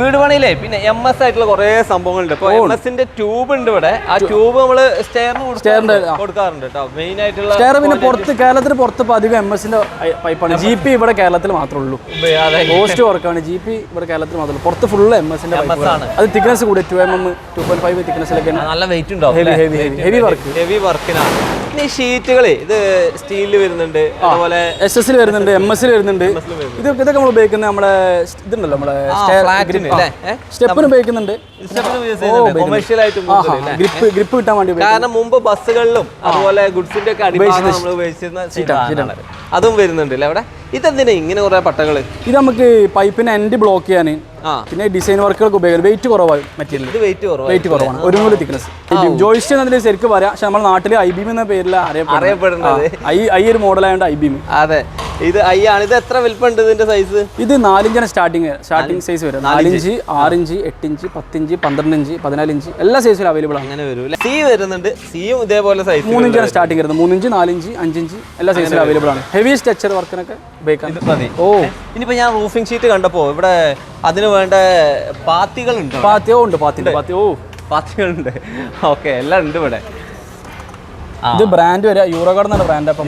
വീട് പണിയില്ലേ? പിന്നെ എം എസ് ആയിട്ടുള്ള കുറെ സംഭവങ്ങളുണ്ട്. ഇപ്പൊ എം എസിന്റെ ട്യൂബ് ഉണ്ട് ഇവിടെ. ആ ട്യൂബ് നമ്മൾ സ്റ്റെയറിന്. കൊടുക്കാറുണ്ട്. കേട്ടോ. മെയിൻ ആയിട്ടുള്ള സ്റ്റെയർ പിന്നെ പുറത്ത് കേരളത്തിന് പുറത്ത് ഇപ്പോൾ അധികം എം എസിന്റെ പൈപ്പാണ് ജി പി ഇവിടെ കേരളത്തിൽ മാത്രമേ ഉള്ളൂ. കോസ്റ്റ് വർക്കാണ് ജി പി ഇവിടെ കേരളത്തിൽ മാത്രമേ പുറത്ത് ഫുൾ എം എസിന്റെ അത് തിക്നെസ് കൂടി two M M two point five തിക്നെസ്സിലൊക്കെ നല്ല വെയിറ്റ് ഉണ്ടോ heavy heavy heavy Heavy. Work. Heavy വർക്കിനാണ് ഷീറ്റുകൾ ഇത് സ്റ്റീലിൽ വരുന്നുണ്ട്. അതുപോലെ എസ് എസ് വരുന്നുണ്ട് എം എസ് വരുന്നുണ്ട്. ഇതൊക്കെ ഇതൊക്കെ നമ്മൾ ഉപയോഗിക്കുന്ന നമ്മുടെ ഇതുണ്ടല്ലോ നമ്മുടെ? സ്റ്റെപ്പിന് ഉപയോഗിക്കുന്നുണ്ട്. കൊമേഴ്ഷ്യൽ ആയിട്ട് ഗ്രിപ്പ് ഗ്രിപ്പ് കിട്ടാൻ വേണ്ടി. കാരണം മുമ്പ് ബസ്സുകളിലും അതുപോലെ ഗുഡ്സിന്റെ ഒക്കെ അടിഭാഗം നമ്മൾ ഉപയോഗിച്ചിരുന്ന. അതും വരുന്നുണ്ടല്ലേ അവിടെ? ഇതെന്തിനാ ഇങ്ങനെ കുറേ പട്ടകൾ ഇത് നമുക്ക് പൈപ്പിന് എൻഡ് ബ്ലോക്ക് ചെയ്യാൻ ആ. പിന്നെ ഡിസൈൻ വർക്കുകൾക്ക് ഉപയോഗിക്കും. വെയിറ്റ് കുറവാണ് മെറ്റീരിയൽ വെയിറ്റ് കുറവാണ്. വെയിറ്റ് കുറവാണ്. ഒരു തിക്നസ് ജോയിസ്റ്റ് എന്നതിൽ ശരിക്കും പറയാം. പക്ഷെ നമ്മുടെ നാട്ടിൽ ഐ ബീം എന്ന പേരിൽ അറിയപ്പെടുന്നത്. ഐ ഐ ഒരു മോഡലായതുകൊണ്ട് ഐ ബീം അതെ. ഇത് ഐ ആണ്. ഇത് എത്ര വലിപ്പമുണ്ട് ഇതിന്റെ സൈസ് ഇത് നാലിഞ്ചാണ് സ്റ്റാർട്ടിങ് സ്റ്റാർട്ടിങ് സൈസ് വരും. നാലിഞ്ച്. ആറിഞ്ച് എട്ടിഞ്ച് പത്തിഞ്ച് പന്ത്രണ്ട് ഇഞ്ച് പതിനാല് ഇഞ്ച് എല്ലാ സൈസിലും അവൈലബിൾ ആണ്. അങ്ങനെ വരും സി വരുന്നുണ്ട്. സിയും ഇതേപോലെ സൈസ് മൂന്നിഞ്ചാണ് സ്റ്റാർട്ടിങ് വരുന്നത്. മൂന്നിഞ്ച് നാലിഞ്ച് അഞ്ചിഞ്ച് എല്ലാ സൈസിലും അവൈലബിൾ ആണ്. ഹെവി സ്ട്രക്ചർ വർക്കിനൊക്കെ ഇത് മതി. ഓ. ഇനിയിപ്പോ ഞാൻ റൂഫിംഗ് ഷീറ്റ് കണ്ടപ്പോ ഇവിടെ അതിന് വേണ്ട പാത്തികളുണ്ട് പാത്തിയോ ഉണ്ട് പാത്തിന്റെ പാത്തി ഓ. പാത്തികളുണ്ട്. ഓക്കെ എല്ലാം ഉണ്ട് ഇവിടെ. ഇത് ബ്രാൻഡ് വരെ യൂറോഗാർഡ് എന്നാണ് ബ്രാൻഡ് അപ്പം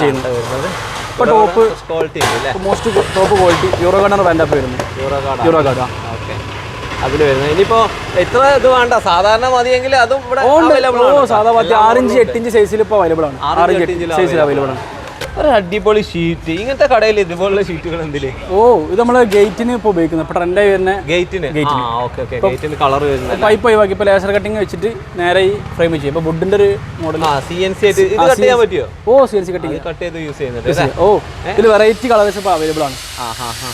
ചെയ്യുന്നത്. വരുന്നത്. ഇപ്പൊ ടോപ്പ് ക്വാളിറ്റി ഉണ്ട് മോസ്റ്റ് ടോപ്പ് ക്വാളിറ്റി യൂറോഗാർഡ് ആണ് ബ്രാൻഡ് അപ്പം വരുന്നത്. Euroguard Euroguard okay. അതിൽ വരുന്നത്. ഇനിയിപ്പോ ഇത്ര ഇത് വേണ്ട? സാധാരണ മതിയെങ്കിൽ അതും ഇവിടെ ഉണ്ട്. സാധാ പാത്തി ആറിഞ്ച് എട്ടിഞ്ച് സൈസിൽ ഇപ്പോൾ അവൈലബിൾ ആണ്. ആറിഞ്ച്, എട്ടിഞ്ച് സൈസിൽ അവൈലബിൾ ആണ്. ഒരു അടിപൊളി ഷീറ്റ് ഇങ്ങനത്തെ കടയിൽ ഇതുപോലുള്ള ഷീറ്റുകൾ എന്തില്ലേ ഓ ഇത് നമ്മൾ ഗേറ്റിന് ഇപ്പൊ ഉപയോഗിക്കുന്നത് ഇപ്പൊ ട്രെൻഡായി വരുന്ന ഗേറ്റിന്? ഓക്കെ ഓക്കെ ഗേറ്റിന് കളർ വരുന്നത് പൈപ്പ് ഒഴിവാക്കി ഇപ്പൊ ലേസർ കട്ടിങ് വെച്ചിട്ട് നേരെ ഈ ഫ്രെയിം ചെയ്യും. ഇപ്പൊ വുഡിന്റെ ഒരു മോഡൽ സി എൻ സി ആയിട്ട് ഇത് കട്ട് ചെയ്യാൻ പറ്റുമോ ഓ C N C cutting cut ചെയ്ത് യൂസ് ചെയ്യുന്നുണ്ട് ഓ ഇതിൽ വെറൈറ്റി കളേഴ്സ് ഇപ്പൊ അവൈലബിൾ ആണ്. ആ ഹാ ഹാ.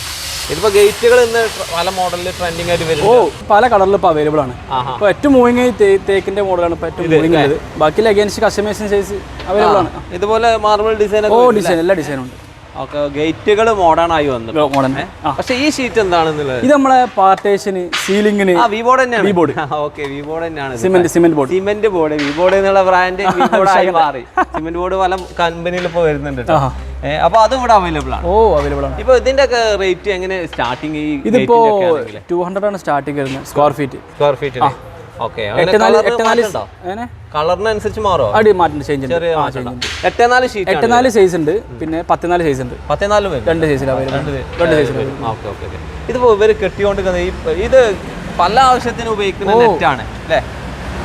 ഇതിപ്പോ ഗേറ്റുകൾ ഇന്ന് പല മോഡലിൽ ട്രെൻഡിങ് ആയിട്ട് വരും ഓ പല കളറിലും ഇപ്പൊ അവൈലബിൾ ആണ്. ഇപ്പോൾ ഏറ്റവും മൂവിങ് തേക്കിന്റെ മോഡലാണ് ഇപ്പോൾ ഏറ്റവും മൂവിങ് ഉള്ളത്. ബാക്കി അഗേൻസ്റ്റ് കസ്റ്റമൈസേഷൻ സൈസ് അവൈലബിൾ ആണ്. ഇതുപോലെ മാർബിൾ ഡിസൈൻ ഓ ഡിസൈൻ എല്ലാ ഡിസൈനും ഉണ്ട്. ഓക്കെ ഗേറ്റുകൾ മോഡേൺ ആയി വന്നു. മോഡേൺ പക്ഷെ ഈ ഷീറ്റ് എന്താണെന്നുള്ളത്? ഇത് നമ്മളെ പാർട്ടേഷന് സീലിംഗിന് വി ബോർഡ് തന്നെയാണ്. V board. Okay V board തന്നെയാണ്. Cement cement board cement board V board എന്നുള്ള ബ്രാൻഡ് വി ബോർഡ് ആയി മാറി. സിമെന്റ് ബോർഡ് പല കമ്പനിയിൽ ഇപ്പോൾ വരുന്നുണ്ട് ട്ടോ. ആഹാ. ഏ, അപ്പൊ അതും ഇവിടെ അവൈലബിൾ ആണ്. ഓ അവൈലബിൾ ആണ്. ഇപ്പൊ ഇതിന്റെ ഒക്കെ റേറ്റ് എങ്ങനെ സ്റ്റാർട്ടിങ് ഈ ഇതിപ്പോ ടു ഹൺഡ്രഡ് ആണ് സ്റ്റാർട്ടിങ് വരുന്നത് square feet square feet okay എട്ട് നാല് എട്ട് നാല് അങ്ങനെ കളറിനനുസരിച്ച് മാറോ അടി ചേഞ്ച് മാറ്റം ഷീറ്റ് സൈസ് ഉണ്ട്. പിന്നെ പത്തിനാല് സൈസ് ഉണ്ട്. പത്തേനാലും രണ്ട് സൈസ് രണ്ട് സൈസിൽ ഓക്കെ ഓക്കെ ഓക്കെ ഇതിപ്പോ ഇവർ കെട്ടിക്കൊണ്ടിരിക്കുന്നത് ഈ ഇത് പല ആവശ്യത്തിന് ഉപയോഗിക്കുന്ന നെറ്റാണ് അല്ലേ?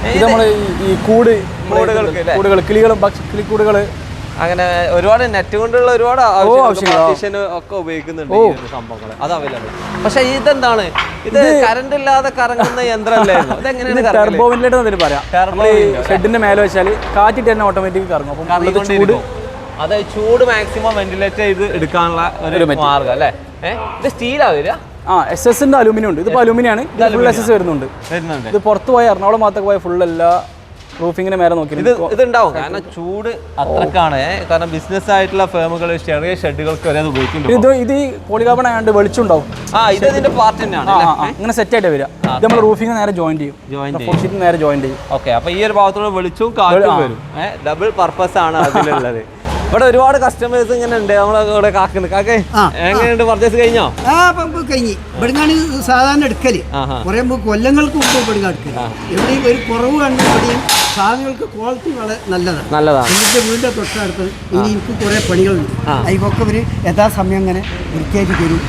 ഇത് നമ്മൾ ഈ- ഈ കൂട് കൂടുകൾക്ക് കൂടുകൾ കിളികളും പക്ഷി കിളിക്കൂടുകൾ അങ്ങനെ ഒരുപാട് നെറ്റ് കൊണ്ടുള്ള ഒരുപാട് ഒക്കെ ഉപയോഗിക്കുന്നുണ്ട് സംഭവങ്ങൾ അത് അവൈലബിൾ പക്ഷെ ഇതെന്താണ്? ഇത് കറണ്ട് ഇല്ലാതെ കറങ്ങുന്ന യന്ത്രമല്ലായിരുന്നു വെന്റിലേറ്റർ പറയാം. ഷെഡിന്റെ മേലെ വെച്ചാൽ കാറ്റിട്ട് തന്നെ ഓട്ടോമാറ്റിക് കറങ്ങും. അപ്പം ചൂട്. അത് ചൂട് മാക്സിമം വെന്റിലേറ്റ് ചെയ്ത് എടുക്കാനുള്ള ഒരു മാർഗം അല്ലേ? ഇത് സ്റ്റീലാ വരിക? ആ എസ് എസിന്റെ അലുമിനിയം ഉണ്ട്. ഇതിപ്പോ അലുമിനിയാണ്. ഫുൾ എസ് എസ് വരുന്നുണ്ട്. ഇത് പുറത്ത് പോയ എറണാകുളം ഭാഗത്തൊക്കെ പോയ ഫുൾ എല്ലാ റൂഫിങ്ങിന്റെ മേലെ നോക്കി ഇത് ഇതുണ്ടാവും. കാരണം ചൂട് അത്രക്കാണ്. കാരണം ബിസിനസ് ആയിട്ടുള്ള ഫേമുകൾ ചെറിയ ഷെഡുകൾക്ക് വരെ ഉപയോഗിക്കുന്നുണ്ട് ഇത് ഇത് ഈ പോളികാർബൺ ആയതുകൊണ്ട് വെളിച്ചുണ്ടാവും ആ ഇത് ഇതിന്റെ പാർട്ട് തന്നെയാണ് അങ്ങനെ സെറ്റ് ആയിട്ട് വരിക. ഇത് നമ്മൾ റൂഫിങ് നേരെ ജോയിൻ ചെയ്യും. ജോയിൻ ചെയ്യും. നേരെ ജോയിൻ ചെയ്യും. ഓക്കെ അപ്പൊ ഈ ഒരു ഭാഗത്തുള്ള വെളിച്ചവും കാറ്റും വരും. ഡബിൾ പർപ്പസ് ആണ് അതിലുള്ളത്. ഇവിടെ ഒരുപാട് കസ്റ്റമേഴ്സ് ഇങ്ങനെ ഉണ്ട്. നമ്മളെ ഇവിടെ കാക്കുന്നു കാക്കേ എങ്ങനെയുണ്ട്? പർച്ചേസ് കഴിഞ്ഞോ? ആ കഴിഞ്ഞു. ഇവിടുന്നാണ് സാധാരണ എടുക്കൽ. കൊല്ലങ്ങൾക്ക് മുമ്പ് ഇവിടുന്ന് എടുക്കൽ. എവിടെയും ഒരു കുറവ് കണ്ടു ഇവിടെയും സാധനങ്ങൾക്ക് ക്വാളിറ്റി വളരെ നല്ലതാണ്. നല്ലതാണ്. എന്റെ വീടിന്റെ തൊട്ടടുത്ത് ഇനി എനിക്ക് കുറേ പണികളുണ്ട്. അതിനൊക്കെ ഇവർ യഥാസമയം അങ്ങനെ വൃത്തിയാക്കി തരും.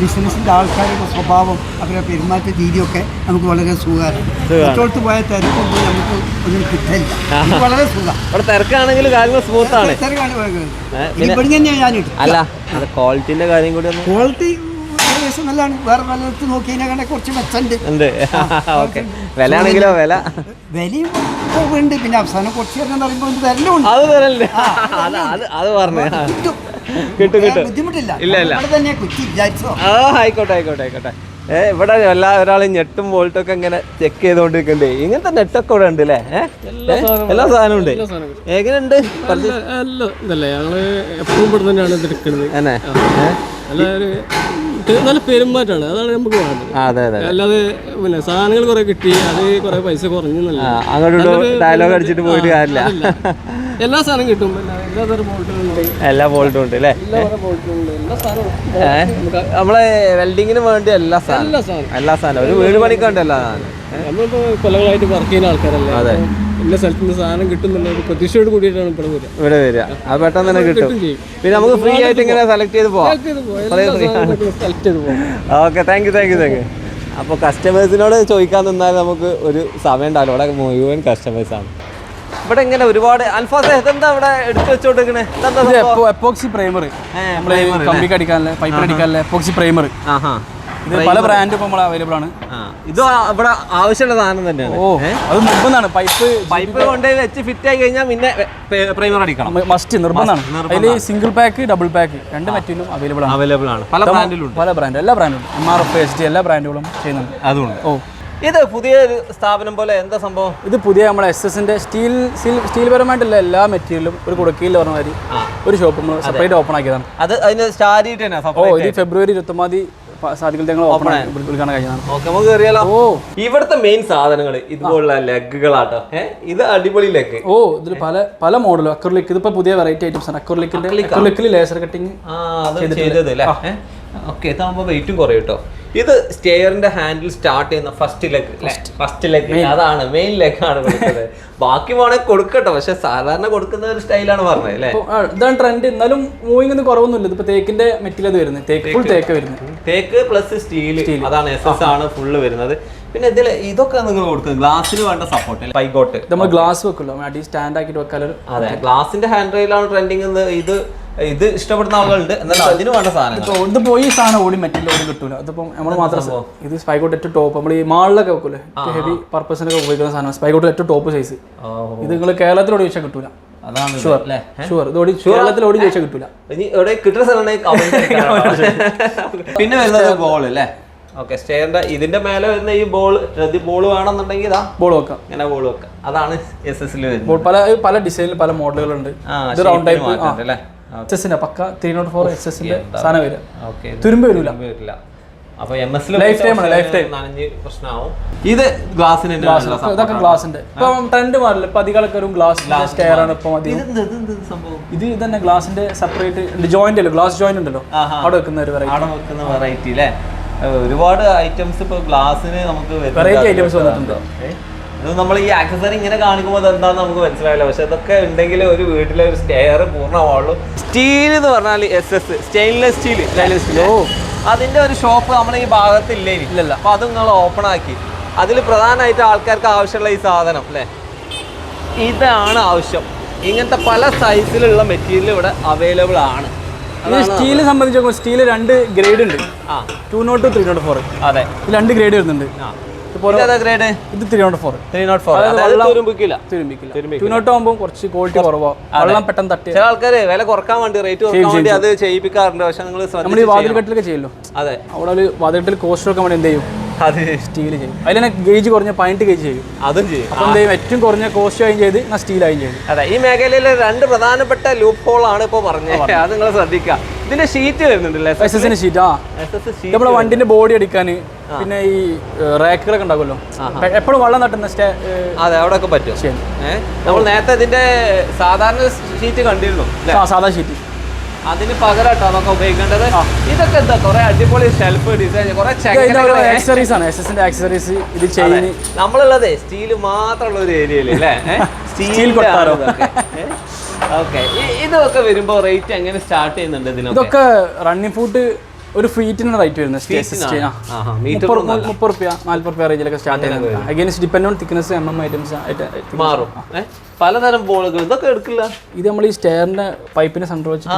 ബിസിനസ്സിന്റെ ആൾക്കാരുടെ സ്വഭാവം അവരുടെ പെരുമാറ്റ രീതിയൊക്കെ നമുക്ക് വളരെ സുഖമാണ് മറ്റോടത്ത് പോയ തിരക്കൊന്നും നമുക്ക് ഒന്നും കിട്ടില്ല വളരെ സുഖം. ഇവിടെ തിരക്കാണെങ്കിൽ കാര്യങ്ങൾ സ്മൂത്ത് ആണ്. പറയുന്നത് തന്നെയാണ് ഞാൻ അല്ല ക്വാളിറ്റിന്റെ കാര്യം കൂടി ക്വാളിറ്റി ഏകദേശം നല്ലതാണ്. വേറെ പലയിടത്ത് നോക്കിയതിനെ കുറച്ച് മെച്ചുണ്ട് *laughs* വില ആണെങ്കിലോ വില? വിലയും ഉണ്ട് പിന്നെ അവസാനം തരണം പറയുമ്പോൾ എല്ലാം അത് തരല്ലേ അത് *laughs* അത് അത് പറഞ്ഞു. കിട്ടും. കിട്ടും, വേറെ കിട്ടും. ബുദ്ധിമുട്ടില്ല. ഇല്ല, തന്നെ കുറ്റി വിചാരിച്ചോ. ആ ആയിക്കോട്ടെ ആയിക്കോട്ടെ ആയിക്കോട്ടെ. ഏ ഇവിടെ എല്ലാ ഒരാളും ഞെട്ടും വോൾട്ടൊക്കെ ഇങ്ങനെ ചെക്ക് ചെയ്തോണ്ടിരിക്കണ്ടേ? ഇങ്ങനത്തെ നെറ്റൊക്കെ ഇവിടെ ഉണ്ട്. അല്ലേ? എല്ലാ സാധനവും ഉണ്ട്. എങ്ങനെയുണ്ട്? ഞങ്ങൾ എപ്പോഴും ഇവിടെ തന്നെയാണ് എടുക്കുന്നത്? നല്ല പെരുമാറ്റമാണ് അതാണ് നമുക്ക് വേണ്ടത്. ആ, അതെ അതെ അല്ലാതെ പിന്നെ സാധനങ്ങൾ കുറെ കിട്ടി അത് കുറെ പൈസ കുറഞ്ഞു അങ്ങോട്ട് ഡയലോഗ് അടിച്ചിട്ട് പോയിട്ട് കാര്യമില്ല. എല്ലാ സാധനം കിട്ടും. എല്ലാ തരം എല്ലാ വോൾട്ടും ഉണ്ട് അല്ലേ? എല്ലാ എല്ലാ സാധനവും? നമ്മളെ വെൽഡിങ്ങിന് വേണ്ടി എല്ലാ സാധനം. എല്ലാ സാധനം ഒരു വീട് പണിക്കുണ്ട് എല്ലാ സാധനം. നമ്മളിപ്പോ കൊല്ലങ്ങളായിട്ട് വർക്ക് ചെയ്യുന്ന ആൾക്കാരല്ലേ. അതെ. അപ്പം സ്ഥലത്ത് നിന്ന് സാധനം കിട്ടുന്നുള്ള ഒരു പ്രതീക്ഷയോട് കൂടിയിട്ടാണ് ഇവിടെ വരിക. ഇവിടെ വരിക. അത് പെട്ടെന്ന് തന്നെ കിട്ടും. കിട്ടും ചെയ്യും. പിന്നെ നമുക്ക് ഫ്രീ ആയിട്ട് ഇങ്ങനെ സെലക്ട് ചെയ്ത് പോവാം. Select ചെയ്ത് പോവാം. എല്ലാ സാധനങ്ങളും സെലക്ട് ചെയ്ത് okay thank you thank you thank you അപ്പോൾ കസ്റ്റമേഴ്സിനോട് ചോദിക്കാൻ നിന്നാൽ നമുക്ക് ഒരു സമയം ഉണ്ടാവില്ല. ഇവിടെ മുഴുവൻ കസ്റ്റമേഴ്സാണ് ഇവിടെ ഇങ്ങനെ ഒരുപാട് അൽഫാസ് ഇതെന്താ ഇവിടെ എടുത്തു വെച്ചോണ്ടിരിക്കണേ? ഇതെന്താ സംഭവം? എപ്പോക്സി പ്രൈമർ ഏ, കമ്പിക്ക് അടിക്കാനല്ലേ പൈപ്പിന് അടിക്കാനല്ലേ എപ്പോക്സി പ്രൈമർ ആഹാ. പല ബ്രാൻഡ് ഇപ്പോൾ നമ്മൾ അവൈലബിൾ ആണ്. ഇത് ഇവിടെ ആവശ്യമുള്ള സാധനം തന്നെയാണ്. ഓ അത് നിർബന്ധമാണ്. പൈപ്പ് പൈപ്പ് കൊണ്ടുപോയി വെച്ച് ഫിറ്റ് ആയി കഴിഞ്ഞാൽ പിന്നെ പ്രൈമർ അടിക്കണം. മസ്റ്റ് നിർബന്ധമാണ്. അതിൽ സിംഗിൾ പാക്ക് ഡബിൾ പാക്ക് രണ്ട് മെറ്റീരിയലും അവൈലബിൾ ആണ്. അവൈലബിൾ ആണ്. പല ബ്രാൻഡിലും പല ബ്രാൻഡ് എല്ലാ ബ്രാൻഡും M R F S D എല്ലാ ബ്രാൻഡുകളും ചെയ്യുന്നുണ്ട്. അതുകൊണ്ട് ഓ. ഇത് പുതിയ സ്ഥാപനം പോലെ എന്താ സംഭവം? ഇത് പുതിയ നമ്മുടെ എസ് എസിന്റെ സ്റ്റീൽ സ്റ്റീൽ സ്റ്റീൽ പരമായിട്ടുള്ള എല്ലാ മെറ്റീരിയലും ഒരു കുടക്കീൽ പറഞ്ഞ മാതിരി ഒരു ഷോപ്പ് നമ്മൾ സെപ്പറേറ്റ് ഓപ്പൺ ആക്കിയതാണ്. അത് അതിന് സ്റ്റാരിയിട്ട് തന്നെ ഓ ഇത് ഫെബ്രുവരി ഇരുപത്തി തീയതി സാധിക്കൽ ഞങ്ങൾ ഓപ്പൺ ഉദ്ഘാടനം കഴിഞ്ഞതാണ് ഓക്കെ നമുക്ക് കയറിയാലോ ഓ. ഇവിടുത്തെ മെയിൻ സാധനങ്ങൾ ഇതുപോലുള്ള ലെഗുകളാട്ടോ ഇത് അടിപൊളി ലെഗ് ഓ ഇതിൽ പല പല മോഡലും അക്രലിക് ഇതിപ്പോ പുതിയ വെറൈറ്റി ഐറ്റംസ് ആണ്. അക്രലിക്കിന്റെ അക്രലിക്കിൽ ലേസർ കട്ടിങ് ചെയ്തത് അല്ലേ? ഓക്കെ ഇതാകുമ്പോൾ വെയിറ്റും കുറയും കേട്ടോ ഇത് സ്റ്റെയറിന്റെ ഹാൻഡിൽ സ്റ്റാർട്ട് ചെയ്യുന്ന ഫസ്റ്റ് ലെഗ് ഫസ്റ്റ് ലെഗ് അതാണ് മെയിൻ ലെഗ് ആണ് കൊടുക്കുന്നത്. *laughs* ബാക്കി വേണമെങ്കിൽ കൊടുക്കട്ടെ പക്ഷെ സാധാരണ കൊടുക്കുന്ന ഒരു സ്റ്റൈലാണ് പറഞ്ഞത് അല്ലേ? ഇതാണ് ട്രെൻഡ് എന്നാലും മൂവിങ് ഒന്നും കുറവൊന്നുമില്ല. ഇതിപ്പോ തേക്കിന്റെ മെറ്റീരിയൽ വരുന്നത്. തേക്ക് ഫുൾ തേക്ക്. വരുന്നത്. തേക്ക് പ്ലസ് സ്റ്റീൽ അതാണ് എസ് എസ് ആണ് ഫുള്ള് വരുന്നത്. പിന്നെ ഇതിൽ ഇതൊക്കെ നിങ്ങൾ കൊടുക്കുന്നത് ഗ്ലാസ്സിന് വേണ്ട സപ്പോർട്ട് പൈഗോട്ട് ഇത് നമ്മൾ ഗ്ലാസ് വെക്കുമല്ലോ. അടി സ്റ്റാൻഡ് ആക്കിയിട്ട് വെക്കാൻ അതെ ഗ്ലാസിന്റെ ഹാൻഡ് റെയിലാണ് ട്രെൻഡിങ് ഇത് ഇത് ഇഷ്ടപ്പെടുന്ന ആളുകളുണ്ട്. എന്നാൽ അതിന് വേണ്ട സാധനം ഇത് പോയി സാധനം ഓടി മെറ്റീരിയൽ ഓടി കിട്ടൂല. അതിപ്പോ നമ്മൾ മാത്രം ഇത് സ്പൈക്കോട്ട് ഏറ്റവും ടോപ്പ് നമ്മൾ ഈ മാളിലൊക്കെ വെക്കൂലേ? ഹെവി പർപ്പസിനൊക്കെ ഉപയോഗിക്കുന്ന സാധനം സ്പൈക്കോട്ട് ഏറ്റവും ടോപ്പ് സൈസ് ഇത് നിങ്ങൾ കേരളത്തിൽ ഓടി ചോദിച്ചാൽ കിട്ടൂല. അതാണ് ഷുവർ ഷുവർ ഇത് ഓടി കേരളത്തിൽ ഓടി ചോദിച്ചാൽ കിട്ടൂല. ഇനി എവിടെ കിട്ടുന്ന comment *laughs* പിന്നെ വരുന്നത് ബോൾ അല്ലേ ഓക്കെ സ്റ്റേറിന്റെ ഇതിന്റെ മേലെ വരുന്ന ഈ ബോൾ ബോൾ വേണമെന്നുണ്ടെങ്കിൽ ഇതാ. ബോൾ വെക്കാം. ഇങ്ങനെ ബോൾ വെക്കാം. അതാണ് എസ് എസ് വരുന്നത്. പല പല ഡിസൈനിൽ പല മോഡലുകളുണ്ട് ഇത് റൗണ്ട് ടൈപ്പ് അല്ലേ എസ് എസിന്റെ പക്ക ത്രീ നോട്ട് ഫോർ എസ് എസിന്റെ സാധനം വരിക ഓക്കെ തുരുമ്പ് വരില്ല വരില്ല. അപ്പൊ എം എസ് Life time ആണ്, time. നനഞ്ഞ് പ്രശ്നമാവും ഇത് ഗ്ലാസിന് ഗ്ലാസ് ഇതൊക്കെ ഗ്ലാസിന്റെ ഇപ്പൊ ട്രെൻഡ് മാറില്ല. ഇപ്പൊ അധികം ആൾക്കാരും ഗ്ലാസ് സ്റ്റെയർ ആണ് ഇപ്പൊ ഇത് തന്നെ ഗ്ലാസിന്റെ സെപ്പറേറ്റ് ജോയിന്റ് അല്ലോ? ഗ്ലാസ് ജോയിന്റ് ഉണ്ടല്ലോ. അവിടെ വെക്കുന്ന ഒരു വെറൈറ്റി ആടെ വെക്കുന്ന വെറൈറ്റി അല്ലേ ഒരുപാട് ഐറ്റംസ് ഇപ്പൊ ഗ്ലാസ്സിന് നമുക്ക് വെറൈറ്റി ഐറ്റംസ് വന്നിട്ടുണ്ട്. നമ്മൾ ഈ ആക്സസറി ഇങ്ങനെ കാണിക്കുമ്പോൾ എന്താണെന്ന് നമുക്ക് മനസ്സിലാവില്ല. പക്ഷെ ഇതൊക്കെ ഉണ്ടെങ്കിൽ ഒരു വീട്ടിലെ ഒരു സ്റ്റെയർ പൂർണമാവുള്ളൂ. സ്റ്റീൽ എന്ന് പറഞ്ഞാൽ S S stainless steel stainless steel ഓ. അതിന്റെ ഒരു ഷോപ്പ് നമ്മുടെ ഈ ഭാഗത്ത് ഇല്ലേ ഇല്ലല്ല. അപ്പൊ അത് നിങ്ങൾ ഓപ്പൺ ആക്കി. അതിൽ പ്രധാനമായിട്ട് ആൾക്കാർക്ക് ആവശ്യമുള്ള ഈ സാധനം അല്ലേ? ഇതാണ് ആവശ്യം. ഇങ്ങനത്തെ പല സൈസിലുള്ള മെറ്റീരിയൽ ഇവിടെ അവൈലബിൾ ആണ്. സ്റ്റീൽ സംബന്ധിച്ച് നോക്കുമ്പോൾ സ്റ്റീൽ രണ്ട് ഗ്രേഡ് ഉണ്ട്. ആ. Two nought three nought four അതെ. രണ്ട് ഗ്രേഡ് വരുന്നുണ്ട്. ഇതേതാ ഗ്രേഡ് ഇത് three nought four three nought four അതായത് അതായത് വെള്ളം- തുരുമ്പിക്കില്ല. തുരുമ്പിക്കില്ല. ടു നോട്ട് ആകുമ്പോൾ കുറച്ച് ക്വാളിറ്റി കുറവാ. വെള്ളം പെട്ടെന്ന് തട്ടി. ചില ആൾക്കാര് വില കുറയ്ക്കാൻ വേണ്ടി റേറ്റ് കുറയ്ക്കാൻ വേണ്ടി അത് ചെയ്യിപ്പിക്കാറുണ്ട്. പക്ഷെ നിങ്ങൾ നമ്മൾ ഈ ചെയ്യല്ലോ. അതെ. അവിടെ ഒരു വാതിൽ കെട്ടിൽ കോസ്റ്റ് ഒക്കെ വേണ്ടി എന്ത് ചെയ്യും? അത്. സ്റ്റീൽ ചെയ്യും. അതിൽ തന്നെ ഗേജ് കുറഞ്ഞ പതിനെട്ട് ഗേജ് ചെയ്യും. അതും ചെയ്യും. അപ്പം എന്ത് ഏറ്റവും കുറഞ്ഞ കോസ്റ്റ് ആയും ചെയ്ത് ഞാൻ സ്റ്റീൽ ആയും ചെയ്യും. അതെ ഈ മേഖലയിലെ രണ്ട് പ്രധാനപ്പെട്ട ലൂപ്പ് ഹോൾ ആണ് ഇപ്പൊ പറഞ്ഞത് അത് നിങ്ങൾ ശ്രദ്ധിക്കുക. ഇതിന്റെ ഷീറ്റ് വരുന്നുണ്ടല്ലേ? എസ് എസിന്റെ ഷീറ്റ് ആ. നമ്മളെ വണ്ടിന്റെ ബോഡി അടിക്കാൻ പിന്നെ ഈ റാക്കുകളൊക്കെ ഉണ്ടാകുമല്ലോ എപ്പോഴും വെള്ളം നട്ടുന്ന സ്റ്റേ അതെ അവിടെ ഒക്കെ പറ്റും നമ്മൾ നേരത്തെ ഇതിന്റെ സാധാരണ ഷീറ്റ് കണ്ടിരുന്നു സാധാരണ സാധാ ഷീറ്റ് അതിന് പകരട്ടോ അതൊക്കെ ഉപയോഗിക്കേണ്ടത്. ഇതൊക്കെ എന്താ? കുറെ അടിപൊളി ഷെൽഫ് ഡിസൈൻ കുറെ ആക്സറീസ് ആണ്. ആക്സറീസ് ഇത് ചെയിൻ നമ്മളുള്ളതേ സ്റ്റീൽ മാത്രമുള്ള ഒരു ഏരിയയിൽ അല്ലേ? സ്റ്റീൽ കൊട്ടാരം. ഓക്കെ ഇതൊക്കെ വരുമ്പോ റേറ്റ് എങ്ങനെ സ്റ്റാർട്ട് ചെയ്യുന്നുണ്ട് ഇതിനൊക്കെ? ഇതൊക്കെ റണ്ണിങ് ഫുഡ് ഒരു ഫീറ്റിന് റേറ്റ് വരുന്നത് മുപ്പത് റുപ്യ നാല്പത് റുപ്യ റേഞ്ചിലൊക്കെ സ്റ്റാർട്ട് ചെയ്യുന്നത് against depend on thickness M M items ആയിട്ട് മാറും. പലതരം ബോളുകൾ ഇതൊക്കെ എടുക്കില്ല. ഇത് നമ്മൾ ഈ സ്റ്റെയറിന്റെ പൈപ്പിനെ സെന്റർ വെച്ച്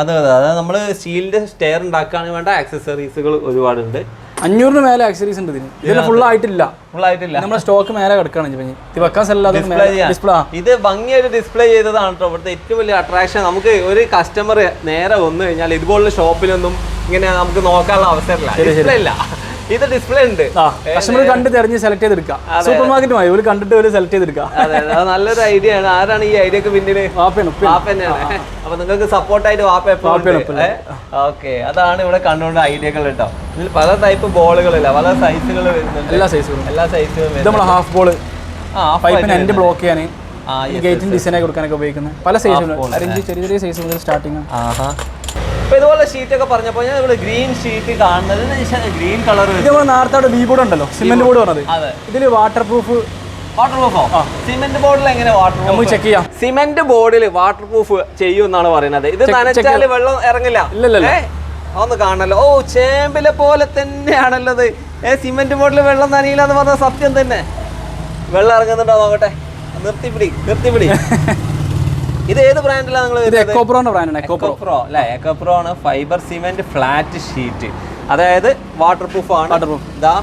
അതെ അതെ. അതായത് നമ്മൾ സ്റ്റീലിന്റെ സ്റ്റെയർ ഉണ്ടാക്കാൻ വേണ്ട ആക്സസറീസുകൾ ഒരുപാടുണ്ട്. അഞ്ഞൂറിന് മേലെ ആക്സറീസ് ഉണ്ട് ഇതിന്. ഇതിന് ഫുൾ ആയിട്ടില്ല. ഫുൾ ആയിട്ടില്ല. നമ്മുടെ സ്റ്റോക്ക് മേലെ കിടക്കുകയാണ്. ഇത് വെക്കാൻ സ്ഥലമില്ലാതെ ഡിസ്പ്ലേ ഇത് ഭംഗിയായിട്ട് ഡിസ്പ്ലേ ചെയ്തതാണ് കേട്ടോ ഇവിടുത്തെ ഏറ്റവും വലിയ അട്രാക്ഷൻ നമുക്ക് ഒരു കസ്റ്റമർ നേരെ വന്നു കഴിഞ്ഞാൽ ഇതുപോലുള്ള ഷോപ്പിലൊന്നും ഇങ്ങനെ നമുക്ക് നോക്കാനുള്ള അവസരമില്ല. ഡിസ്പ്ലേ ഇല്ല. ഇത് ഡിസ്പ്ലേ ഉണ്ട്. കസ്റ്റമർ കണ്ട് തെരഞ്ഞ് സെലക്ട് ചെയ്തെടുക്കാം. സൂപ്പർ മാർക്കറ്റുമായി ഒരു കണ്ടിട്ട് ഒരു സെലക്ട് ചെയ്തെടുക്കാം. അതെ നല്ലൊരു ഐഡിയ ആണ്. ആരാണ് ഈ ഐഡിയ ഒക്കെ പിന്നീട് ഉപ്പയാണ്. വാപ്പ തന്നെയാണ്. അപ്പൊ നിങ്ങൾക്ക് സപ്പോർട്ടായിട്ട് വാപ്പ എപ്പോഴും ഓക്കെ. അതാണ് ഇവിടെ കണ്ടുകൊണ്ട് ഐഡിയകൾ കേട്ടോ. ഇതിൽ പല ടൈപ്പ് ബോളുകളില്ല പല സൈസുകൾ വരുന്നുണ്ട്. എല്ലാ സൈസുകളും എല്ലാ സൈസുകളും നമ്മൾ ഹാഫ് ബോൾ പൈപ്പിന് എൻഡ് ബ്ലോക്ക് ചെയ്യാൻ ഗേറ്റിന് ഡിസൈനായി കൊടുക്കാനൊക്കെ ഉപയോഗിക്കുന്നത് പല സൈസുകളും ചെറിയ ചെറിയ സൈസ് മുതൽ സ്റ്റാർട്ടിങ് ആഹാ. അപ്പൊ ഇതുപോലെ ഷീറ്റ് ഒക്കെ പറഞ്ഞപ്പോ ഞാൻ ഇവിടെ ഗ്രീൻ ഷീറ്റ് കാണുന്നത് ഗ്രീൻ കളർ ഇത് നമ്മൾ നേരത്തെ ബി ബോർഡ് ഉണ്ടല്ലോ സിമെന്റ് ബോർഡ് പറഞ്ഞത്. അതെ. ഇതിൽ വാട്ടർ പ്രൂഫ് വാട്ടർ പ്രൂഫോ സിമെന്റ് ബോർഡിൽ എങ്ങനെ വാട്ടർ നമുക്ക് ചെക്ക് ചെയ്യാം. സിമെന്റ് ബോർഡിൽ വാട്ടർ പ്രൂഫ് ചെയ്യുമെന്നാണ് പറയുന്നത്. ഇത് നനച്ചാൽ വെള്ളം ഇറങ്ങില്ല? ഒന്ന് കാണല്ലോ ഓ ചേമ്പിലെ പോലെ തന്നെയാണല്ലോ ഏ സിമെന്റ് ബോർഡിൽ വെള്ളം നനയില്ല എന്ന് പറഞ്ഞ സത്യം തന്നെ. വെള്ളം ഇറങ്ങുന്നുണ്ടോ നോക്കട്ടെ. നിർത്തിപ്പിടി നിർത്തിപ്പിടി. *laughs* ഇത് ഏത് ബ്രാൻഡിലാണ് നിങ്ങൾ എക്കോപ്രോ എക്കോപ്രോന്റെ ബ്രാൻഡാണ് എക്കോപ്രോ അല്ലെ? എക്കോപ്രോ ആണ് ഫൈബർ സിമെന്റ് ഫ്ലാറ്റ് ഷീറ്റ് അതായത് വാട്ടർ പ്രൂഫ് ആണ്. വാട്ടർ പ്രൂഫ് ഇതാ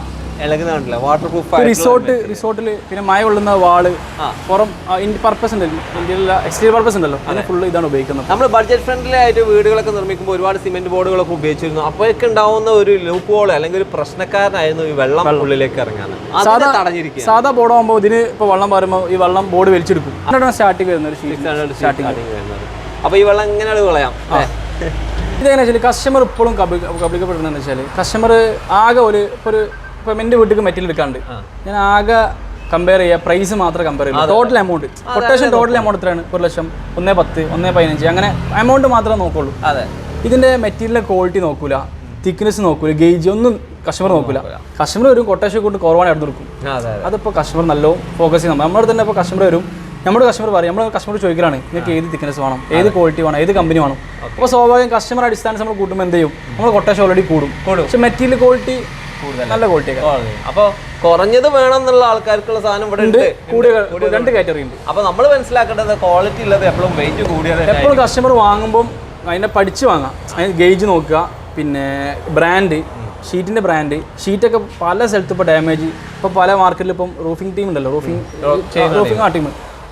ഇളകുന്നുണ്ടല്ലോ വാട്ടർ പ്രൂഫ് റിസോർട്ട് റിസോർട്ടിൽ പിന്നെ മഴ കൊള്ളുന്ന വാൾ. പുറം പർപ്പസ് ഉണ്ടല്ലോ ഇന്ത്യയിലുള്ള എക്സ്റ്റീരിയർ പർപ്പസ് ഉണ്ടല്ലോ അങ്ങനെ ഫുൾ ഇതാണ് ഉപയോഗിക്കുന്നത്. നമ്മൾ ബഡ്ജറ്റ് ഫ്രണ്ട്ലി ആയിട്ട് വീടുകളൊക്കെ നിർമ്മിക്കുമ്പോൾ ഒരുപാട് സിമെന്റ് ബോർഡുകളൊക്കെ ഉപയോഗിച്ചിരുന്നു. അപ്പോഴൊക്കെ ഉണ്ടാവുന്ന ഒരു ലൂപ്പ് ഹോൾ അല്ലെങ്കിൽ ഒരു പ്രശ്നക്കാരനായിരുന്നു ഈ വെള്ളം ഉള്ളിലേക്ക് ഇറങ്ങാൻ അതിനെ തടഞ്ഞിരിക്കുക സാധാ ബോർഡ് ആകുമ്പോൾ ഇതിന് ഇപ്പോൾ വെള്ളം വരുമ്പോൾ ഈ വെള്ളം ബോർഡ് വലിച്ചെടുക്കും. അതിനാണ് സ്റ്റാർട്ടിങ് വരുന്ന ഒരു ഷീറ്റ് സ്റ്റാർട്ടിങ് വരുന്നത്. അപ്പൊ ഈ വെള്ളം എങ്ങനെയാണ് കളയാം? ഇതെങ്ങനെ വെച്ചാൽ കസ്റ്റമർ ഇപ്പോഴും കബളിക്കപ്പെടുന്നതെന്ന് വെച്ചാൽ കസ്റ്റമർ ആകെ ഒരു ഒരു ഇപ്പം എന്റെ വീട്ടിൽ മെറ്റീരിയൽ എടുക്കാണ്ട്. ഞാൻ ആകെ കമ്പയർ ചെയ്യുക പ്രൈസ് മാത്രമേ കമ്പയർ ചെയ്യുള്ളൂ. Total amount quotation total amount എത്രയാണ്? ഒരു ലക്ഷം ഒന്നേ പത്ത് ഒന്നേ പതിനഞ്ച്. അങ്ങനെ എമൗണ്ട് മാത്രമേ നോക്കുള്ളൂ. അതെ. ഇതിന്റെ മെറ്റീരിയലിന്റെ ക്വാളിറ്റി നോക്കൂല. തിക്നെസ് നോക്കൂല. ഗേജ് ഒന്നും കസ്റ്റമർ നോക്കൂല. കസ്റ്റമർ വരും കൊട്ടേഷൻ കൊണ്ട് കുറവാണ് എടുത്ത് കൊടുക്കും. അതെ അതെ. അതിപ്പോൾ കസ്റ്റമർ നല്ല ഫോക്കസ് ചെയ്യുന്നത് നമ്മുടെ തന്നെ ഇപ്പോൾ കസ്റ്റമർ വരും. നമ്മുടെ കസ്റ്റമർ പറയും നമ്മൾ കസ്റ്റമർ ചോദിക്കലാണ് നിങ്ങൾക്ക് ഏത് തിക്നെസ് വേണം? ഏത് ക്വാളിറ്റി വേണം? ഏത് കമ്പനി വേണം? അപ്പോൾ സ്വാഭാവികം കസ്റ്റമർ അടിസ്ഥാനം നമ്മൾ കൂട്ടുമ്പോൾ എന്ത് ചെയ്യും? നമ്മൾ കൊട്ടേഷൻ ഓൾറെഡി കൂടും. പക്ഷേ മെറ്റീരിയൽ ക്വാളിറ്റി നല്ല ക്വാളിറ്റി അപ്പൊ കുറഞ്ഞത് വേണം എന്നുള്ള ആൾക്കാർക്കുള്ള സാധനം ഇവിടെ ഉണ്ട്. കൂടിയ രണ്ട് കാറ്റഗറി ഉണ്ട്. അപ്പൊ നമ്മൾ മനസ്സിലാക്കേണ്ടത് ക്വാളിറ്റി ഉള്ളത് എപ്പോഴും വെയിറ്റ് കൂടിയത് എപ്പോഴും കസ്റ്റമർ വാങ്ങുമ്പോൾ അതിനെ പഠിച്ച് വാങ്ങാം. അതിന് ഗേജ് നോക്കുക. പിന്നെ ബ്രാൻഡ് ഷീറ്റിന്റെ ബ്രാൻഡ് ഷീറ്റൊക്കെ പല സ്ഥലത്തും ഇപ്പോൾ ഡാമേജ് ഇപ്പോൾ പല മാർക്കറ്റിൽ ഇപ്പം റൂഫിംഗ് ടീം ഉണ്ടല്ലോ. റൂഫിംഗ് റൂഫിംഗ് ആ ടീം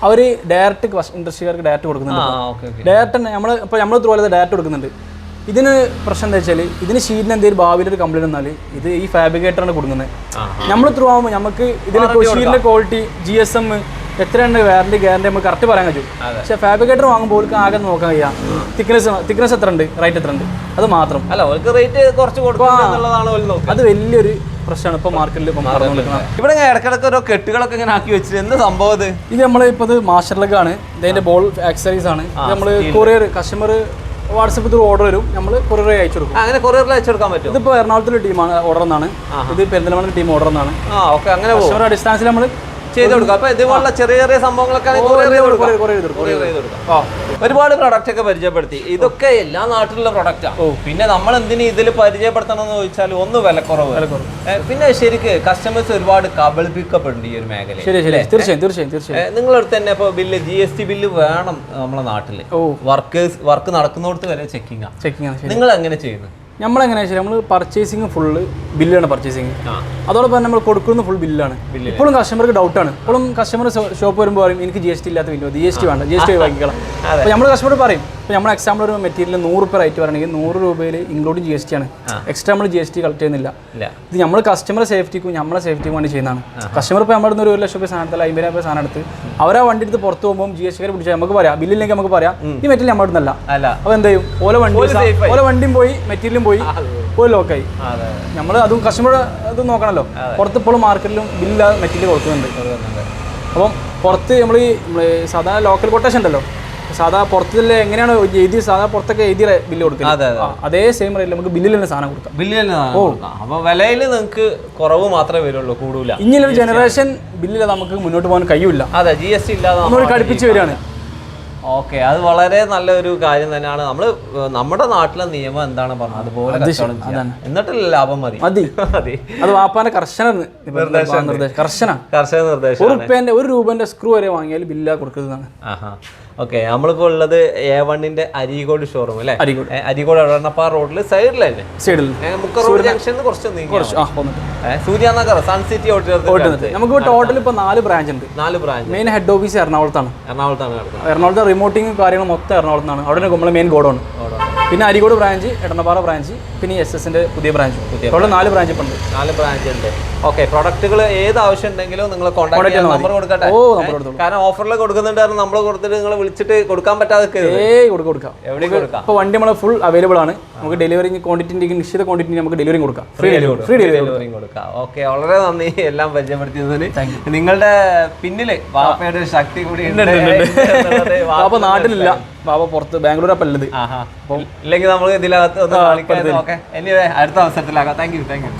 അവർ ഡയറക്റ്റ് ഇൻഡസ്ട്രിക്കാർക്ക് ഡയറക്റ്റ് കൊടുക്കുന്നുണ്ട് ഡയറക്റ്റ് തന്നെ നമ്മൾ ഇപ്പോൾ നമ്മൾ ത്രൂ ഡയറക്റ്റ് കൊടുക്കുന്നുണ്ട്. ഇതിന് പ്രശ്നം എന്താ വെച്ചാൽ ഇതിന് ഷീറ്റിന് എന്തെങ്കിലും ഭാവിയിൽ ഒരു കംപ്ലൈന്റ് വന്നാൽ ഇത് ഈ ഫാബ്രിക്കേറ്ററാണ് കൊടുക്കുന്നത്. നമ്മൾ ത്രൂ ആകുമ്പോൾ നമുക്ക് ഇതിന് ഷീറ്റിന്റെ ക്വാളിറ്റി ജി എസ് എം എത്രയുണ്ട് വാറണ്ടി ഗ്യാരണ്ടി നമുക്ക് കറക്റ്റ് പറയാൻ കഴിയും. പക്ഷേ ഫാബ്രിക്കേറ്റർ വാങ്ങുമ്പോൾ ആകെ നോക്കാൻ കഴിയാം. തിക്നെസ് തിക്നെസ് എത്ര ഉണ്ട് റൈറ്റ് എത്ര ഉണ്ട് അത് മാത്രം. അല്ല അവർക്ക് റേറ്റ് കുറച്ച് കൊടുക്കുക അത് വലിയൊരു പ്രശ്നമാണ് ഇപ്പോൾ മാർക്കറ്റിൽ ഇപ്പം പറഞ്ഞുകൊടുക്കുന്നത് ഇവിടെ ഇടക്കിടക്ക് ഓരോ കെട്ടുകളൊക്കെ ഇങ്ങനെ ആക്കി വെച്ചിട്ട് എന്ത് സംഭവം ഇത്? ഇത് നമ്മൾ ഇപ്പോൾ ഇത് മാസ്റ്റർ ലഗ് ആണ്. ഇതിന്റെ ബോൾ ആക്സറീസ് ആണ്. നമ്മൾ courier customer WhatsApp through order വരും. നമ്മൾ കൊറിയർ അയച്ചു കൊടുക്കും. അങ്ങനെ കൊറിയറിൽ അയച്ചു കൊടുക്കാൻ പറ്റും ഇതിപ്പോൾ എറണാകുളത്തിലെ ടീമാണ് ഓർഡർ എന്നാണ്. ഇത് പെരുന്തലമണ്ണ ടീം ഓർഡർ എന്നാണ്. ആ ഓക്കെ അങ്ങനെ ഡിസ്റ്റൻസിൽ നമ്മൾ ചെയ്ത് കൊടുക്കാം. അപ്പൊ ഇതുപോലുള്ള ചെറിയ ചെറിയ സംഭവങ്ങളൊക്കെ. ഒരുപാട് പ്രൊഡക്റ്റ് ഒക്കെ പരിചയപ്പെടുത്തി. ഇതൊക്കെ എല്ലാ നാട്ടിലുള്ള പ്രൊഡക്റ്റാ പിന്നെ നമ്മൾ എന്തിനു ഇതിൽ പരിചയപ്പെടുത്തണം എന്ന് ചോദിച്ചാൽ ഒന്ന് വിലക്കുറവ്. പിന്നെ ശരിക്ക് കസ്റ്റമേഴ്സ് ഒരുപാട് കബളിപ്പിക്കപ്പെടുന്നുണ്ട് ഈ ഒരു മേഖല തീർച്ചയായും തീർച്ചയായും തീർച്ചയായും. നിങ്ങളടുത്ത് തന്നെ ഇപ്പൊ bill G S T bill വേണം നമ്മളെ നാട്ടിൽ. വർക്കേഴ്സ് വർക്ക് നടക്കുന്നിടത്ത് വരെ ചെക്കിംഗ് ചെക്കിംഗ് നിങ്ങൾ എങ്ങനെ ചെയ്യുന്നു? നമ്മളെങ്ങനെയാ വെച്ചാൽ നമ്മൾ പർച്ചേസിങ് ഫുള്ള് ബില്ലാണ് പർച്ചേസിങ് അതോടൊപ്പം തന്നെ നമ്മൾ കൊടുക്കുന്ന ഫുൾ ബില്ലാണ് ഇപ്പോഴും കസ്റ്റമർക്ക് ഡൗട്ടാണ് ഇപ്പോഴും കസ്റ്റമർ ഷോപ്പ് വരുമ്പോൾ പറയും എനിക്ക് ജി എസ് ടി ഇല്ലാത്ത ബില്ലോ ജി എസ് ടി വേണ്ട ജി എസ് ടി വാങ്ങിക്കണം അപ്പോൾ നമ്മൾ കസ്റ്റമർ പറയും ഇപ്പോൾ നമ്മൾ എക്സാമ്പിൾ ഒരു മെറ്റീരിയൽ നൂറ് രൂപ റേറ്റ് പറയുകയാണെങ്കിൽ നൂറ് രൂപയിൽ ഇൻക്ലൂഡിങ് ജി എസ് ടി ആണ്. എക്സ്ട്രാ നമ്മൾ ജി എസ് ടി കളക്ട് ചെയ്യുന്നില്ല. ഇത് നമ്മൾ കസ്റ്റമർ സേഫ്റ്റിക്കും നമ്മളെ സേഫ്റ്റിക്കും വേണ്ടി ചെയ്യുന്നതാണ്. കസ്റ്റമർ ഇപ്പോൾ നമ്മുടെ ഒരു ലക്ഷം രൂപ സാധനത്തിൽ അമ്പതിനായിരം രൂപ സാധനം എടുത്ത് അവരാ വണ്ടി എടുത്ത് പുറത്ത് പോകുമ്പോൾ ജി എസ് ടി പിടിച്ചാൽ നമുക്ക് പറയാം. ബില്ലില്ലെങ്കിൽ നമുക്ക് പറയാം. ഈ മെറ്റീരിയൽ നമ്മുടെ അല്ല. അപ്പോൾ എന്ത് ചെയ്യും? ഓല വണ്ടി ഓല വണ്ടിയും പോയി മെറ്റീരിയലും പോയി ഒരു ലോക്കായി അതെ നമ്മൾ അതും കസ്റ്റമർ ഇത് നോക്കണമല്ലോ പുറത്ത് ഇപ്പോഴും മാർക്കറ്റിലും ബില്ലില്ലാതെ മെറ്റീരിയൽ കൊടുക്കുന്നുണ്ട്. അപ്പം പുറത്ത് നമ്മൾ ഈ സാധാരണ ലോക്കൽ കൊട്ടേഷൻ ഉണ്ടല്ലോ. സാധാ പുറത്തിലെ എങ്ങനെയാണ് എഴുതി സാധാ പുറത്തൊക്കെ എഴുതിയ ബില്ല് അതെ, കൊടുക്കുന്നത് അതേ സെയിം റേറ്റ് നമുക്ക് ബില്ലിൽ തന്നെ സാധനം കൊടുക്കാം. ബില്ലിൽ തന്നെ അപ്പൊ വിലയിൽ നിങ്ങൾക്ക് കുറവ് മാത്രമേ വരുള്ളൂ കൂടൂല. ഒരു ജനറേഷൻ ബില്ലിൽ നമുക്ക് മുന്നോട്ട് പോകാൻ കഴിയില്ല അതെ ജി എസ് ടി ഇല്ലാതെ നമ്മൾ കടുപ്പിച്ച് വരികയാണ്. ഓക്കെ അത് വളരെ നല്ലൊരു കാര്യം തന്നെയാണ്. നമ്മൾ നമ്മുടെ നാട്ടിലെ നിയമം എന്താണ് പറഞ്ഞത്? അതുപോലെ ചെയ്യാം. ലാഭം മതി. മതി. *laughs* മതി. അത് വാപ്പാന്റെ കർശന നിർദ്ദേശം കർശന. കർഷക ഒരു നിർദ്ദേശം ഒരു രൂപന്റെ സ്ക്രൂ വരെ വാങ്ങിയാൽ ബില്ല കൊടുക്കുന്നതാണ്. ആഹാ. ഓക്കെ നമ്മളിപ്പോ ഉള്ളത് എ വണ്ണിന്റെ അരീകോട് ഷോറൂം അല്ലേ? അരീകോട്. എടവണ്ണപ്പാറ റോഡിൽ സൈഡിലല്ലേ? സൈഡിൽ. മുക്ക റോഡ് ജംഗ്ഷനിൽ കുറച്ച് നീങ്ങി കുറച്ച് ആ പോന്നിട്ട് സൂര്യാനഗർ സൺ സിറ്റി പോയിട്ട് നമുക്ക് ടോട്ടൽ ഇപ്പൊ നാല് ബ്രാഞ്ച് ഉണ്ട്. നാല് ബ്രാഞ്ച് മെയിൻ ഹെഡ് ഓഫീസ് എറണാകുളത്താണ്. എറണാകുളത്താണ് എറണാകുളത്തെ റിമോട്ടിങ് കാര്യങ്ങൾ മൊത്തം എറണാകുളത്താണ്. അവിടെ നമ്മളെ മെയിൻ ഗോഡൗൺ പിന്നെ അരികോട് ബ്രാഞ്ച് എടനപ്പാറ ബ്രാഞ്ച് പിന്നെ എസ് എസിന്റെ പുതിയ ബ്രാഞ്ച് പുതിയ നാല് ബ്രാഞ്ച് ഇപ്പം ഉണ്ട്. നാല് ബ്രാഞ്ച് ഉണ്ട്. ഓക്കെ പ്രൊഡക്റ്റുകൾ ഏത് ആവശ്യം ഉണ്ടെങ്കിലും നിങ്ങൾ കോൺടാക്ട് നമ്പർ. കൊടുക്കട്ടെ. ഓ, നമ്പർ? കൊടുത്തോളൂ. കാരണം ഓഫറിൽ കൊടുക്കുന്നുണ്ടായിരുന്നു നമ്മൾ കൊടുത്തിട്ട് നിങ്ങൾ വിളിച്ചിട്ട് കൊടുക്കാൻ പറ്റാതെ ഏയ് കൊടുക്കുക കൊടുക്കാം. കൊടുക്കാം? ഇപ്പോൾ വണ്ടി നമ്മൾ ഫുൾ അവൈലബിൾ ആണ്. നമുക്ക് ഡെലിവറി ക്വാണ്ടിറ്റി നിശ്ചിത ക്വാണ്ടിറ്റി നമുക്ക് ഡെലിവറി കൊടുക്കാം. ഫ്രീ ഡെലിവറി ഫ്രീ ഡെലിവറി കൊടുക്കാം. ഓക്കെ വളരെ നന്ദി എല്ലാം പരിചയപ്പെടുത്തിയതിന്. നിങ്ങളുടെ പിന്നിൽ വാപ്പയുടെ ഒരു ശക്തി കൂടി *laughs* വാപ്പ നാട്ടിലില്ല. ബാബ പുറത്ത് ബാംഗ്ലൂർ അപ്പം ഉള്ളത്. ഇല്ലെങ്കിൽ നമ്മൾ ഇതിലകത്ത് ഒന്ന് കളിക്കരുത് ഓക്കെ ഇനി അടുത്ത അവസരത്തിലാക്കാം താങ്ക് യു താങ്ക് യു